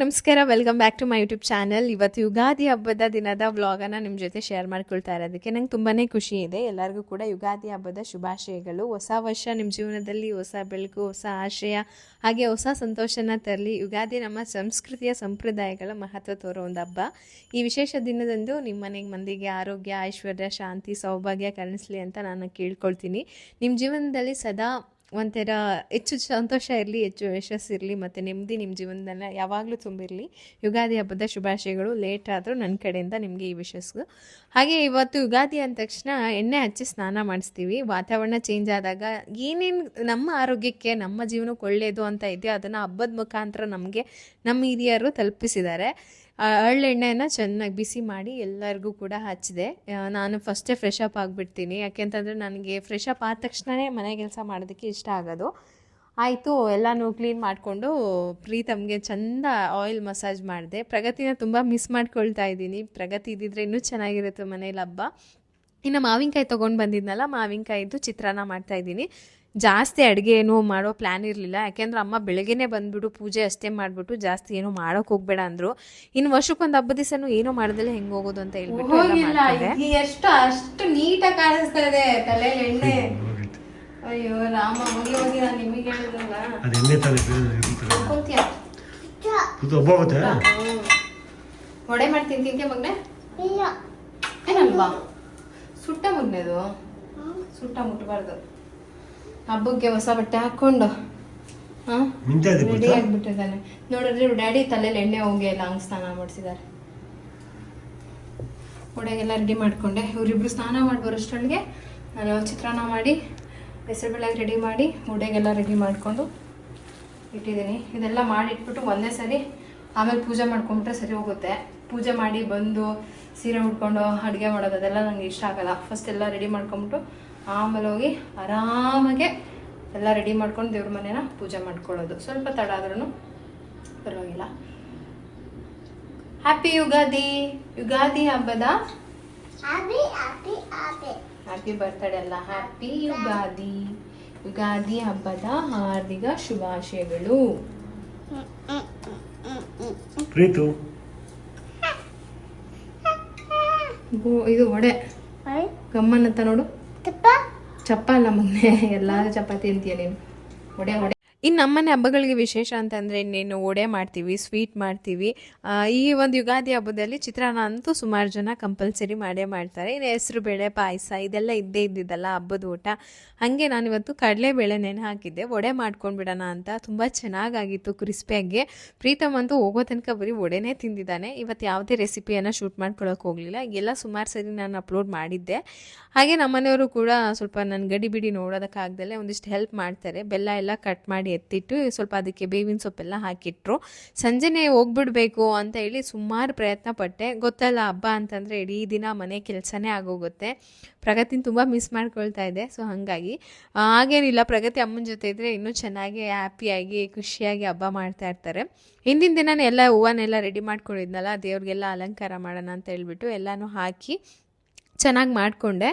ನಮಸ್ಕಾರ welcome back to my YouTube channel ಇವತ್ತು ಯುಗಾದಿ ಹಬ್ಬದ ದಿನದ ವ್ಲಾಗನ್ನು ನಿಮ್ಮ ಜೊತೆ ಶೇರ್ ಮಾಡ್ಕೊಳ್ತಾ ಇರೋದಕ್ಕೆ ನಂಗೆ ತುಂಬಾ ಖುಷಿ ಇದೆ. ಎಲ್ಲರಿಗೂ ಕೂಡ ಯುಗಾದಿ ಹಬ್ಬದ ಶುಭಾಶಯಗಳು. ಹೊಸ ವರ್ಷ ನಿಮ್ಮ ಜೀವನದಲ್ಲಿ ಹೊಸ ಬೆಳಕು, ಹೊಸ ಆಶಯ, ಹಾಗೆ ಹೊಸ ಸಂತೋಷನ ತರಲಿ. ಯುಗಾದಿ ನಮ್ಮ ಸಂಸ್ಕೃತಿಯ ಸಂಪ್ರದಾಯಗಳ ಮಹತ್ವ ತೋರೋ ಒಂದು ಹಬ್ಬ. ಈ ವಿಶೇಷ ದಿನದಂದು ನಿಮ್ಮ ಮನೆಗೆ ಮಂದಿಗೆ ಆರೋಗ್ಯ, ಐಶ್ವರ್ಯ, ಶಾಂತಿ, ಸೌಭಾಗ್ಯ ಕಲಿಸ್ಲಿ ಅಂತ ನಾನು ಕೇಳ್ಕೊಳ್ತೀನಿ. ನಿಮ್ಮ ಜೀವನದಲ್ಲಿ ಸದಾ ಒಂಥರ ಹೆಚ್ಚು ಸಂತೋಷ ಇರಲಿ, ಹೆಚ್ಚು ಯಶಸ್ಸಿರಲಿ ಮತ್ತು ನೆಮ್ಮದಿ ನಿಮ್ಮ ಜೀವನದಲ್ಲ ಯಾವಾಗಲೂ ತುಂಬಿರಲಿ. ಯುಗಾದಿ ಹಬ್ಬದ ಶುಭಾಶಯಗಳು ಲೇಟ್ ಆದರೂ ನನ್ನ ಕಡೆಯಿಂದ ನಿಮಗೆ ಈ ವಿಶಸ್ಸು ಹಾಗೆ ಇವತ್ತು ಯುಗಾದಿ ಅಂದ ತಕ್ಷಣ ಎಣ್ಣೆ ಹಚ್ಚಿ ಸ್ನಾನ ಮಾಡಿಸ್ತೀವಿ. ವಾತಾವರಣ ಚೇಂಜ್ ಆದಾಗ ಏನೇನು ನಮ್ಮ ಆರೋಗ್ಯಕ್ಕೆ, ನಮ್ಮ ಜೀವನಕ್ಕೆ ಒಳ್ಳೆಯದು ಅಂತ ಇದೆಯೋ ಅದನ್ನು ಹಬ್ಬದ ಮುಖಾಂತರ ನಮಗೆ ನಮ್ಮ ಹಿರಿಯರು ತಲುಪಿಸಿದ್ದಾರೆ. ಆ ಎಳ್ಳೆಣ್ಣೆನ ಚೆನ್ನಾಗಿ ಬಿಸಿ ಮಾಡಿ ಎಲ್ಲರಿಗೂ ಕೂಡ ಹಚ್ಚಿದೆ. ನಾನು ಫಸ್ಟೇ ಫ್ರೆಶ್ ಅಪ್ ಆಗಿಬಿಡ್ತೀನಿ. ಯಾಕೆಂತಂದರೆ ನನಗೆ ಫ್ರೆಶ್ ಅಪ್ ಆದ ತಕ್ಷಣವೇ ಮನೆ ಕೆಲಸ ಮಾಡೋದಕ್ಕೆ ಇಷ್ಟ ಆಗೋದು. ಆಯಿತು, ಎಲ್ಲನೂ ಕ್ಲೀನ್ ಮಾಡಿಕೊಂಡು ಪ್ರೀತಮ್ಗೆ ಚಂದ ಆಯಿಲ್ ಮಸಾಜ್ ಮಾಡಿದೆ. ಪ್ರಗತಿನ ತುಂಬ ಮಿಸ್ ಮಾಡ್ಕೊಳ್ತಾ ಇದ್ದೀನಿ. ಪ್ರಗತಿ ಇದ್ದಿದ್ರೆ ಇನ್ನೂ ಚೆನ್ನಾಗಿರುತ್ತೆ ಮನೇಲಿ ಹಬ್ಬ. ಇನ್ನು ಮಾವಿನಕಾಯಿ ತೊಗೊಂಡು ಬಂದಿದ್ನಲ್ಲ, ಮಾವಿನಕಾಯಿದು ಚಿತ್ರಾನ್ನ ಮಾಡ್ತಾಯಿದ್ದೀನಿ ಜಾಸ್ತಿ ಅಡುಗೆ ಏನು ಮಾಡೋ ಪ್ಲ್ಯಾನ್ ಇರಲಿಲ್ಲ. ಯಾಕೆಂದ್ರೆ ಅಮ್ಮ ಬೆಳಗ್ಗೆನೇ ಬಂದ್ಬಿಟ್ಟು ಪೂಜೆ ಅಷ್ಟೇ ಮಾಡಿಬಿಟ್ಟು ಜಾಸ್ತಿ ಏನೂ ಮಾಡೋಕೆ ಹೋಗ್ಬೇಡ ಅಂದರು. ಇನ್ನು ವರ್ಷಕ್ಕೊಂದು ಹಬ್ಬದ ದಿವಸನೂ ಏನೂ ಮಾಡಿದ್ರೆ ಹೆಂಗೆ ಹೋಗೋದು ಅಂತ ಹೇಳ್ಬಿಟ್ಟು. ಎಷ್ಟು ಅಷ್ಟು ನೀಟಾಗಿ ಕಾಣಿಸ್ತಾ ಇದೆ ತಲೆಯಲ್ಲಿ ಎಣ್ಣೆ. ಅಯ್ಯೋ ರಾಮ ಹೋಗಿ ಹೋಗಿ ನಾನು ನಿಮಗೆ ಹೇಳಿದ್ರಲ್ಲ ಅದು ಎಣ್ಣೆ ಕುಂತ್ಯಾ ಇದು ಒಬ್ಬ ಹೋಗುತ್ತೆ ವಡೆ ಮಾಡಿ ತಿಂತಿದ್ಯಾ ಮಗ್ನೆ? ಏನಲ್ವಾ? ಸುಟ್ಟ ಮುಗ್ನೆದು ಸುಟ್ಟ ಮುಟ್ಟಬಾರ್ದು ಹಬ್ಬಕ್ಕೆ ಹೊಸ ಬಟ್ಟೆ ಹಾಕೊಂಡು ಹಾ? ರೆಡಿ ಆಗಿಬಿಟ್ಟಿದ್ದಾನೆ. ನೋಡಿದ್ರೆ ಡ್ಯಾಡಿ ತಲೆಯಲ್ಲಿ ಎಣ್ಣೆ ಹೋಗಿ ಎಲ್ಲ ಹಂಗೆ ಸ್ನಾನ ಮಾಡಿಸಿದ್ದಾರೆ. ಒಡೆಗೆಲ್ಲ ರೆಡಿ ಮಾಡ್ಕೊಂಡೆ. ಇವರಿಬ್ರು ಸ್ನಾನ ಮಾಡಿ ಬರೋಷ್ಟೊಳಗೆ ನಾನು ಚಿತ್ರಾನ್ನ ಮಾಡಿ ಹೆಸರುಬೇಳೆಗೆ ರೆಡಿ ಮಾಡಿ ಉಡೆಗೆಲ್ಲ ರೆಡಿ ಮಾಡಿಕೊಂಡು ಇಟ್ಟಿದ್ದೀನಿ. ಇದೆಲ್ಲ ಮಾಡಿಟ್ಬಿಟ್ಟು ಒಂದೇ ಸರಿ ಆಮೇಲೆ ಪೂಜೆ ಮಾಡ್ಕೊಂಬಿಟ್ರೆ ಸರಿ ಹೋಗುತ್ತೆ. ಪೂಜೆ ಮಾಡಿ ಬಂದು ಸೀರೆ ಉಟ್ಕೊಂಡು ಅಡುಗೆ ಮಾಡೋದು ಅದೆಲ್ಲ ನನಗೆ ಇಷ್ಟ ಆಗಲ್ಲ. ಫಸ್ಟ್ ಎಲ್ಲ ರೆಡಿ ಮಾಡ್ಕೊಂಬಿಟ್ಟು ಆಮೇಲೆ ಹೋಗಿ ಆರಾಮಾಗೆ ಎಲ್ಲ ರೆಡಿ ಮಾಡ್ಕೊಂಡು ದೇವ್ರ ಮನೇನ ಪೂಜೆ ಮಾಡ್ಕೊಳ್ಳೋದು. ಸ್ವಲ್ಪ ತಡ ಆದ್ರೂ ಪರವಾಗಿಲ್ಲ. ಹ್ಯಾಪಿ ಯುಗಾದಿ. ಯುಗಾದಿ ಹಬ್ಬದ ಹ್ಯಾಪಿ ಬರ್ತ್ಡೇ ಅಲ್ಲ. ಹ್ಯಾಪಿ ಯುಗಾದಿ. ಯುಗಾದಿ ಹಬ್ಬದ ಹಾರ್ದಿಕ ಶುಭಾಶಯಗಳು. ಪ್ರೀತು. ಇದು ವಡೆ ಗಮ್ಮನ್ ಅಂತ ನೋಡು. ಚಪ್ಪ? ಅಲ್ಲ ಮೊನ್ನೆ ಎಲ್ಲಾರು ಚಪಾತಿ ಅಂತೀಯ ನೀನು? ಹೊಡೆ. ಇನ್ನು ನಮ್ಮನೆ ಹಬ್ಬಗಳಿಗೆ ವಿಶೇಷ ಅಂತಂದರೆ ಇನ್ನೇನು ವಡೆ ಮಾಡ್ತೀವಿ ಸ್ವೀಟ್ ಮಾಡ್ತೀವಿ. ಈ ಒಂದು ಯುಗಾದಿ ಹಬ್ಬದಲ್ಲಿ ಚಿತ್ರಾನ್ನ ಅಂತೂ ಸುಮಾರು ಜನ ಕಂಪಲ್ಸರಿ ಮಾಡೇ ಮಾಡ್ತಾರೆ. ಇನ್ನು ಹೆಸರು ಬೇಳೆ, ಪಾಯಸ ಇದೆಲ್ಲ ಇದ್ದೇ ಇದ್ದಿದ್ದಲ್ಲ ಹಬ್ಬದ ಊಟ. ಹಾಗೆ ನಾನಿವತ್ತು ಕಡಲೆಬೇಳೆ ನೆನೆ ಹಾಕಿದ್ದೆ. ವಡೆ ಮಾಡ್ಕೊಂಡ್ಬಿಡೋಣ ಅಂತ ತುಂಬ ಚೆನ್ನಾಗಾಗಿತ್ತು ಕ್ರಿಸ್ಪಿಯಾಗಿ ಪ್ರೀತಮ್ ಅಂತೂ ಹೋಗೋ ತನಕ ಬರೀ ವಡೆನೇ ತಿಂದಿದ್ದಾನೆ. ಇವತ್ತು ಯಾವುದೇ ರೆಸಿಪಿಯನ್ನು ಶೂಟ್ ಮಾಡ್ಕೊಳ್ಳೋಕೆ ಹೋಗಲಿಲ್ಲ. ಎಲ್ಲ ಸುಮಾರು ಸರಿ ನಾನು ಅಪ್ಲೋಡ್ ಮಾಡಿದ್ದೆ. ಹಾಗೆ ನಮ್ಮನೆಯವರು ಕೂಡ ಸ್ವಲ್ಪ ನನ್ನ ಗಡಿ ಬಿಡಿ ನೋಡೋದಕ್ಕಾಗ್ದಲೆ ಒಂದಿಷ್ಟು ಹೆಲ್ಪ್ ಮಾಡ್ತಾರೆ. ಬೆಲ್ಲ ಎಲ್ಲ ಕಟ್ ಮಾಡಿ ಎತ್ತಿಟ್ಟು ಸ್ವಲ್ಪ ಅದಕ್ಕೆ ಬೇವಿನ ಸೊಪ್ಪೆಲ್ಲ ಹಾಕಿಟ್ರು. ಸಂಜೆನೇ ಹೋಗ್ಬಿಡ್ಬೇಕು ಅಂತ ಹೇಳಿ ಸುಮಾರು ಪ್ರಯತ್ನ ಪಟ್ಟೆ. ಗೊತ್ತಲ್ಲ ಹಬ್ಬ ಅಂತಂದರೆ ಇಡೀ ದಿನ ಮನೆ ಕೆಲಸನೇ ಆಗೋಗುತ್ತೆ. ಪ್ರಗತಿನ ತುಂಬ ಮಿಸ್ ಮಾಡ್ಕೊಳ್ತಾ ಇದೆ. ಸೊ ಹಾಗಾಗಿ ಹಾಗೇನಿಲ್ಲ. ಪ್ರಗತಿ ಅಮ್ಮನ ಜೊತೆ ಇದ್ದರೆ ಇನ್ನೂ ಚೆನ್ನಾಗಿ ಹ್ಯಾಪಿಯಾಗಿ ಖುಷಿಯಾಗಿ ಹಬ್ಬ ಮಾಡ್ತಾ ಇರ್ತಾರೆ. ಹಿಂದಿನ ದಿನ ಎಲ್ಲ ಹೂವನ್ನೆಲ್ಲ ರೆಡಿ ಮಾಡ್ಕೊಂಡಿದ್ನಲ್ಲ, ದೇವ್ರಿಗೆಲ್ಲ ಅಲಂಕಾರ ಮಾಡೋಣ ಅಂತ ಹೇಳ್ಬಿಟ್ಟು ಎಲ್ಲನೂ ಹಾಕಿ ಚೆನ್ನಾಗಿ ಮಾಡಿಕೊಂಡೆ.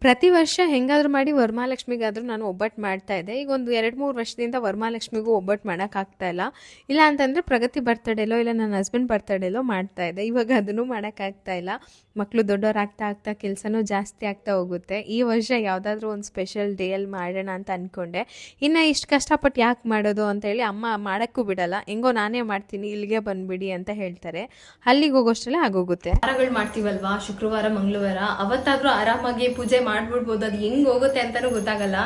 ಪ್ರತಿ ವರ್ಷ ಹೆಂಗಾದ್ರೂ ಮಾಡಿ ವರಮಹಾಲಕ್ಷ್ಮಿಗಾದರೂ ನಾನು ಒಬ್ಬಟ್ಟು ಮಾಡ್ತಾ ಇದ್ದೆ. ಈಗ ಒಂದು ಎರಡು ಮೂರು ವರ್ಷದಿಂದ ವರಮಹಾಲಕ್ಷ್ಮಿಗೂ ಒಬ್ಬಟ್ಟು ಮಾಡೋಕ್ಕಾಗ್ತಾ ಇಲ್ಲ. ಇಲ್ಲ ಅಂತಂದರೆ ಪ್ರಗತಿ ಬರ್ತಡೇಲೋ ಇಲ್ಲ ನನ್ನ ಹಸ್ಬೆಂಡ್ ಬರ್ತಡೇಲೋ ಮಾಡ್ತಾ ಇದ್ದೆ. ಇವಾಗ ಅದನ್ನು ಮಾಡೋಕ್ಕಾಗ್ತಾ ಇಲ್ಲ. ಮಕ್ಕಳು ದೊಡ್ಡವರಾಗ್ತಾ ಆಗ್ತಾ ಕೆಲಸನೂ ಜಾಸ್ತಿ ಆಗ್ತಾ ಹೋಗುತ್ತೆ. ಈ ವರ್ಷ ಯಾವುದಾದ್ರೂ ಒಂದು ಸ್ಪೆಷಲ್ ಡೇಯಲ್ಲಿ ಮಾಡೋಣ ಅಂತ ಅಂದ್ಕೊಂಡೆ ಇನ್ನು ಇಷ್ಟು ಕಷ್ಟಪಟ್ಟು ಯಾಕೆ ಮಾಡೋದು ಅಂತ ಹೇಳಿ ಅಮ್ಮ ಮಾಡೋಕ್ಕೂ ಬಿಡಲ್ಲ. ಹೆಂಗೋ ನಾನೇ ಮಾಡ್ತೀನಿ ಇಲ್ಲಿಗೆ ಬಂದುಬಿಡಿ ಅಂತ ಹೇಳ್ತಾರೆ. ಅಲ್ಲಿಗೆ ಹೋಗೋಷ್ಟರಲ್ಲೇ ಆಗೋಗುತ್ತೆ. ವಾರಗಳು ಮಾಡ್ತೀವಲ್ವಾ? ಶುಕ್ರವಾರ ಮಂಗಳವಾರ? ಅವತ್ತಾದರೂ ಆರಾಮಾಗಿ ಪೂಜೆ ಮಾಡಿಬಿಡ್ಬೋದು. ಅದು ಹೆಂಗೆ ಹೋಗುತ್ತೆ ಅಂತಾನೂ ಗೊತ್ತಾಗಲ್ಲ.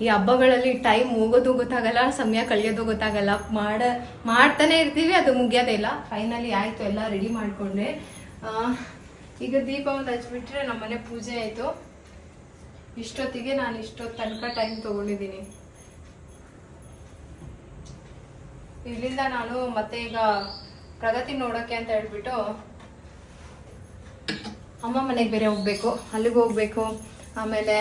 ಈ ಹಬ್ಬಗಳಲ್ಲಿ ಟೈಮ್ ಹೋಗೋದು ಗೊತ್ತಾಗಲ್ಲ ಸಮಯ ಕಳೆಯೋದು ಗೊತ್ತಾಗಲ್ಲ. ಮಾಡ ಮಾಡ್ತಾನೆ ಇರ್ತೀವಿ ಅದು ಮುಗಿಯೋದೇ ಇಲ್ಲ. ಫೈನಲಿ ಆಯ್ತು ಎಲ್ಲ ರೆಡಿ ಮಾಡ್ಕೊಂಡೆ. ಆ, ಈಗ ದೀಪ ಹಚ್ಬಿಟ್ರೆ ನಮ್ಮನೆ ಪೂಜೆ ಆಯ್ತು. ಇಷ್ಟೊತ್ತಿಗೆ ನಾನು ಇಷ್ಟೊತ್ತು ತನಕ ಟೈಮ್ ತಗೊಂಡಿದ್ದೀನಿ. ಇಲ್ಲಿಂದ ನಾನು ಮತ್ತೆ ಈಗ ಪ್ರಗತಿ ನೋಡೋಕೆ ಅಂತ ಹೇಳ್ಬಿಟ್ಟು ಅಮ್ಮ ಮನೆಗೆ ಬೇರೆ ಹೋಗ್ಬೇಕು, ಅಲ್ಲಿಗೆ ಹೋಗ್ಬೇಕು. ಆಮೇಲೆ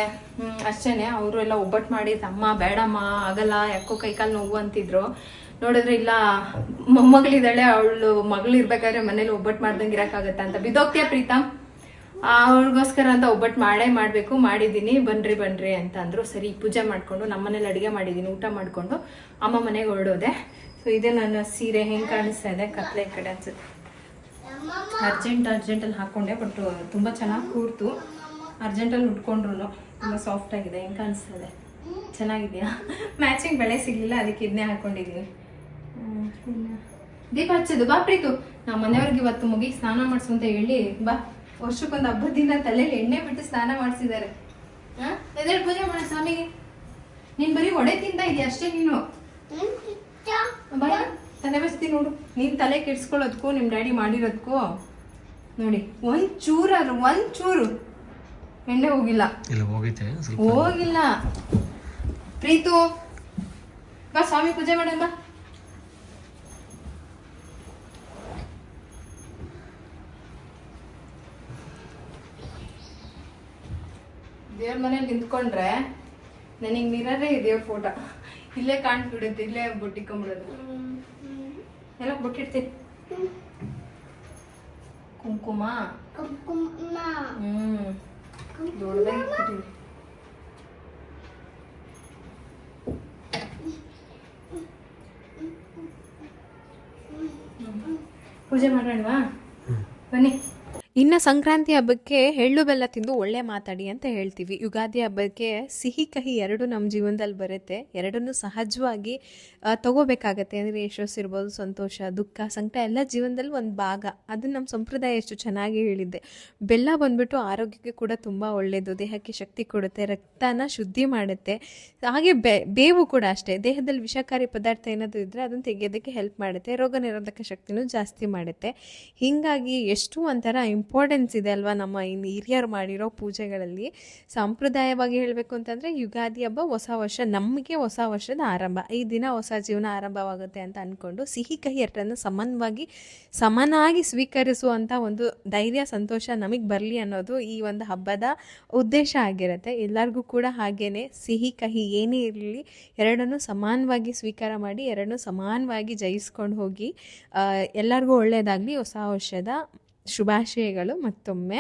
ಅಷ್ಟೇನೆ. ಅವರು ಎಲ್ಲ ಒಬ್ಬಟ್ಟು ಮಾಡಿದ್ದು ಅಮ್ಮ, ಬೇಡಮ್ಮ, ಆಗಲ್ಲ, ಯಾಕೋ ಕೈಕಾಲು ನೋವು ಅಂತಿದ್ರು. ನೋಡಿದ್ರೆ ಇಲ್ಲ, ಮೊಮ್ಮಗಳಿದ್ದಾಳೆ, ಅವಳು ಮಗಳು ಇರ್ಬೇಕಾದ್ರೆ ಮನೇಲಿ ಒಬ್ಬಟ್ಟು ಮಾಡ್ದಂಗೆ ಇರೋಕ್ಕಾಗತ್ತಾ ಅಂತ. ಬಿದ್ದೋಗ್ತೀಯ ಪ್ರೀತಮ್ ಅವ್ರಿಗೋಸ್ಕರ ಅಂತ ಒಬ್ಬಟ್ಟು ಮಾಡೇ ಮಾಡಬೇಕು, ಮಾಡಿದ್ದೀನಿ, ಬನ್ರಿ ಬನ್ರಿ ಅಂತ ಅಂದ್ರು. ಸರಿ, ಪೂಜೆ ಮಾಡಿಕೊಂಡು ನಮ್ಮನೇಲಿ ಅಡುಗೆ ಮಾಡಿದ್ದೀನಿ, ಊಟ ಮಾಡಿಕೊಂಡು ಅಮ್ಮ ಮನೆಗೆ ಹೊರಡೋದೆ. ಸೊ ಇದೇ ನನ್ನ ಸೀರೆ, ಹೆಂಗೆ ಕಾಣಿಸ್ತಾ ಇದೆ? ಕತ್ಲೆ ಕಡೆ ಅನ್ಸುತ್ತೆ. ಅರ್ಜೆಂಟ್ ಅರ್ಜೆಂಟಲ್ಲಿ ಹಾಕ್ಕೊಂಡೆ ಬಟ್ ತುಂಬ ಚೆನ್ನಾಗಿ ಕೂರ್ತು. ಅರ್ಜೆಂಟಲ್ಲಿ ಉಟ್ಕೊಂಡ್ರು ತುಂಬ ಸಾಫ್ಟ್ ಆಗಿದೆ. ಹೆಂಗೆ ಕಾಣಿಸ್ತಾ ಇದೆ? ಚೆನ್ನಾಗಿದೆಯಾ? ಮ್ಯಾಚಿಂಗ್ ಬೆಳೆ ಸಿಗಲಿಲ್ಲ, ಅದಕ್ಕೆ ಇದನ್ನೇ ಹಾಕ್ಕೊಂಡಿದ್ದೀನಿ ದೀಪ ಹಚ್ಚೋದು. ಬಾ ಪ್ರೀತು. ನಮ್ಮ ಮನೆಯವ್ರಿಗೆ ಇವತ್ತು ಮುಗಿ ಸ್ನಾನ ಮಾಡಿಸು ಅಂತ ಹೇಳಿ ಬಾ. ವರ್ಷಕ್ಕೊಂದು ಹಬ್ಬದ ದಿನ ತಲೆಯಲ್ಲಿ ಎಣ್ಣೆ ಬಿಟ್ಟು ಸ್ನಾನ ಮಾಡಿಸಿದ್ದಾರೆ ಹಾಂ? ಎದೇಳು ಪೂಜೆ ಮಾಡ ಸ್ವಾಮಿಗೆ. ನೀನ್ ಬರೀ ಒಡೆ ತಿಂತ ಇದೆಯಾ ಅಷ್ಟೇ ನೀನು? ಬಾ ತಲೆ ಬಸ್ತಿ ನೋಡು. ನೀನ್ ತಲೆ ಕೆಡ್ಸ್ಕೊಳ್ಳೋದಕ್ಕೂ ನಿಮ್ ಡ್ಯಾಡಿ ಮಾಡಿರೋದಕ್ಕೂ ನೋಡಿ ಒಂದ್ ಚೂರಾದ್ರು ಒಂದ್ ಚೂರು ಎಣ್ಣೆ ಹೋಗಿಲ್ಲ. ಇಲ್ಲ ಹೋಗೈತೆ ಹೋಗಿಲ್ಲ. ಪ್ರೀತು ಬಾ ಸ್ವಾಮಿ ಪೂಜೆ ಮಾಡೋಣ ಬಾ. ದೇವ್ರ ಮನೇಲಿ ನಿಂತ್ಕೊಂಡ್ರೆ ನನಗೆ ಮಿರರೇ ಇದೆ ಫೋಟೋ ಇಲ್ಲೇ ಕಾಣ್ಬಿಡುತ್ತೆ ಇಲ್ಲೇ ಬುಟ್ಟಿಕೊಂಡ್ಬಿಡೋದು. ಎಲ್ಲ ಬುಟ್ಟಿಡ್ತೀನಿ ಕುಂಕುಮ. ಹ್ಮ್. ದೊಡ್ಡದಾಗಿ ಇಟ್ಬಿಟ್ಟಿವಿ ಪೂಜೆ ಮಾಡೋಣವಾ ಬನ್ನಿ. ಇನ್ನು ಸಂಕ್ರಾಂತಿ ಹಬ್ಬಕ್ಕೆ ಎಳ್ಳು ಬೆಲ್ಲ ತಿಂದು ಒಳ್ಳೆ ಮಾತಾಡಿ ಅಂತ ಹೇಳ್ತೀವಿ. ಯುಗಾದಿ ಹಬ್ಬಕ್ಕೆ ಸಿಹಿ ಕಹಿ ಎರಡು ನಮ್ಮ ಜೀವನದಲ್ಲಿ ಬರುತ್ತೆ. ಎರಡನ್ನೂ ಸಹಜವಾಗಿ ತಗೋಬೇಕಾಗತ್ತೆ. ಅಂದರೆ ಯಶಸ್ಸು ಇರ್ಬೋದು, ಸಂತೋಷ, ದುಃಖ, ಸಂಕಟ ಎಲ್ಲ ಜೀವನದಲ್ಲಿ ಒಂದು ಭಾಗ. ಅದು ನಮ್ಮ ಸಂಪ್ರದಾಯ ಎಷ್ಟು ಚೆನ್ನಾಗಿ ಹೇಳಿದ್ದೆ. ಬೆಲ್ಲ ಬಂದ್ಬಿಟ್ಟು ಆರೋಗ್ಯಕ್ಕೆ ಕೂಡ ತುಂಬ ಒಳ್ಳೆಯದು ದೇಹಕ್ಕೆ ಶಕ್ತಿ ಕೊಡುತ್ತೆ, ರಕ್ತನ ಶುದ್ಧಿ ಮಾಡುತ್ತೆ. ಹಾಗೆ ಬೇವು ಕೂಡ ಅಷ್ಟೇ. ದೇಹದಲ್ಲಿ ವಿಷಕಾರಿ ಪದಾರ್ಥ ಏನಾದರೂ ಇದ್ದರೆ ಅದನ್ನು ತೆಗೆಯೋದಕ್ಕೆ ಹೆಲ್ಪ್ ಮಾಡುತ್ತೆ. ರೋಗ ನಿರೋಧಕ ಶಕ್ತಿನೂ ಜಾಸ್ತಿ ಮಾಡುತ್ತೆ. ಹೀಗಾಗಿ ಎಷ್ಟು ಒಂಥರ ಇಂಪಾರ್ಟೆನ್ಸ್ ಇದೆ ಅಲ್ವಾ ನಮ್ಮ ಇನ್ನು ಹಿರಿಯರು ಮಾಡಿರೋ ಪೂಜೆಗಳಲ್ಲಿ? ಸಂಪ್ರದಾಯವಾಗಿ ಹೇಳಬೇಕು ಅಂತಂದರೆ ಯುಗಾದಿ ಹಬ್ಬ ಹೊಸ ವರ್ಷ, ನಮಗೆ ಹೊಸ ವರ್ಷದ ಆರಂಭ. ಈ ದಿನ ಹೊಸ ಜೀವನ ಆರಂಭವಾಗುತ್ತೆ ಅಂತ ಅಂದ್ಕೊಂಡು ಸಿಹಿ ಕಹಿ ಎರಡನ್ನು ಸಮಾನವಾಗಿ, ಸಮನಾಗಿ ಸ್ವೀಕರಿಸುವಂಥ ಒಂದು ಧೈರ್ಯ, ಸಂತೋಷ ನಮಗೆ ಬರಲಿ ಅನ್ನೋದು ಈ ಒಂದು ಹಬ್ಬದ ಉದ್ದೇಶ ಆಗಿರುತ್ತೆ. ಎಲ್ಲರಿಗೂ ಕೂಡ ಹಾಗೇನೆ ಸಿಹಿ ಕಹಿ ಏನೇ ಇರಲಿ, ಎರಡನ್ನು ಸಮಾನವಾಗಿ ಸ್ವೀಕಾರ ಮಾಡಿ, ಎರಡನ್ನೂ ಸಮಾನವಾಗಿ ಜಯಿಸ್ಕೊಂಡು ಹೋಗಿ ಎಲ್ಲರಿಗೂ ಒಳ್ಳೆಯದಾಗಲಿ ಹೊಸ ವರ್ಷದ ಶುಭಾಶಯಗಳು ಮತ್ತೊಮ್ಮೆ.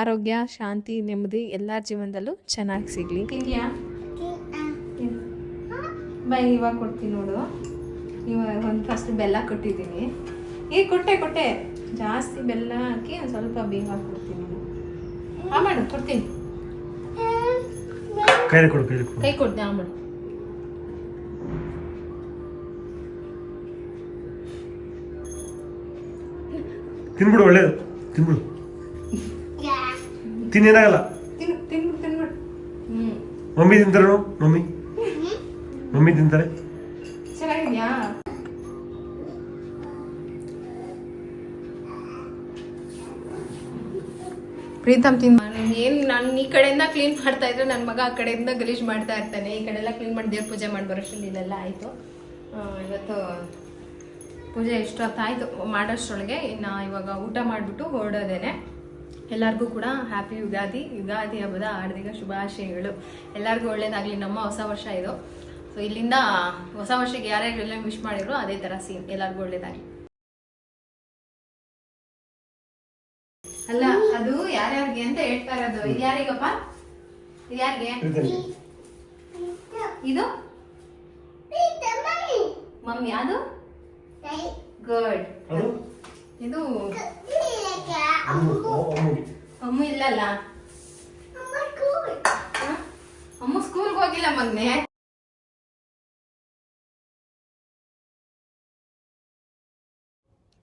ಆರೋಗ್ಯ ಶಾಂತಿ ನೆಮ್ಮದಿ ಎಲ್ಲರ ಜೀವನದಲ್ಲೂ ಚೆನ್ನಾಗಿ ಸಿಗಲಿ. ಬೈ ಇವಾಗ ಕೊಡ್ತೀನಿ ನೋಡು. ಇವಾಗ ಒಂದು ಫಸ್ಟ್ ಬೆಲ್ಲ ಕೊಟ್ಟಿದ್ದೀನಿ. ಈಗ ಕೊಟ್ಟೆ ಕೊಟ್ಟೆ. ಜಾಸ್ತಿ ಬೆಲ್ಲ ಹಾಕಿ ಒಂದು ಸ್ವಲ್ಪ ಬೇಗ ಕೊಡ್ತೀನಿ ನೋಡು. ಆ ಮಾಡು ಕೊಡ್ತೀನಿ. ಕೈ ಕೊಡು ಕೈ ಕೊಡ್ತೀನಿ ಆ ಮಾಡು. ತಿನ್ಬಿಡು ಒಳ್ಳೇದು. ತಿನ್ಬಿಡು. ತಿನ್ನೇನಾಗಲ್ಲ. ಮಮ್ಮಿ ತಿಂತಾರೆ ನೋಡು, ಮಮ್ಮಿ ಮಮ್ಮಿ. ತಿಂತಾರೆ. ಪ್ರೀತಮ್ ತಿನ್ ಏನು ನಾನು ಈ ಕಡೆಯಿಂದ ಕ್ಲೀನ್ ಮಾಡ್ತಾ ಇದ್ರೆ ನನ್ನ ಮಗ ಆ ಕಡೆಯಿಂದ ಗಲೀಜ್ ಮಾಡ್ತಾ ಇರ್ತಾನೆ. ಈ ಕಡೆ ಎಲ್ಲ ಕ್ಲೀನ್ ಮಾಡಿ ದೇವ್ರ ಪೂಜೆ ಮಾಡಿ ಬರೋಷ್ಟು ಇಲ್ಲೆಲ್ಲ ಆಯಿತು. ಇವತ್ತು ಪೂಜೆ ಎಷ್ಟು ಹೊತ್ತಾಯಿತು ಮಾಡೋಷ್ಟರೊಳಗೆ ಇನ್ನು ಇವಾಗ ಊಟ ಮಾಡಿಬಿಟ್ಟು ಹೊರಡೋದೇನೆ. ಎಲ್ಲರಿಗೂ ಕೂಡ ಹ್ಯಾಪಿ ಯುಗಾದಿ ಯುಗಾದಿ ಹಬ್ಬದ ಹಾರ್ದಿಕ ಶುಭಾಶಯಗಳು. ಎಲ್ಲರಿಗೂ ಒಳ್ಳೇದಾಗಲಿ. ನಮ್ಮ ಹೊಸ ವರ್ಷ ಇದು. ಸೊ ಇಲ್ಲಿಂದ ಹೊಸ ವರ್ಷಕ್ಕೆ ಯಾರ್ಯಾರೆಲ್ಲ ವಿಶ್ ಮಾಡಿದ್ರು ಅದೇ ಥರ ಸೀನ್ ಎಲ್ಲರಿಗೂ ಒಳ್ಳೇದಾಗಲಿ. ಅಲ್ಲ ಅದು ಯಾರ್ಯಾರಿಗೆ ಅಂತ ಹೇಳ್ತಾ ಇರೋದು. ಇದು ಯಾರಿಗಪ್ಪ? ಇದು ಯಾರಿಗೆ? ಇದು? ಮಮ್ಮಿ. ಅದು ಗುಡ್ ಅದು? ಇದು ಅಮ್ಮು, ಅಮ್ಮು. ಅಮ್ಮ ಇಲ್ಲಲ್ಲ? ಅಮ್ಮ ಸ್ಕೂಲ್ಗೆ ಹೋಗಿಲ್ಲ ಮಗ್ನೆ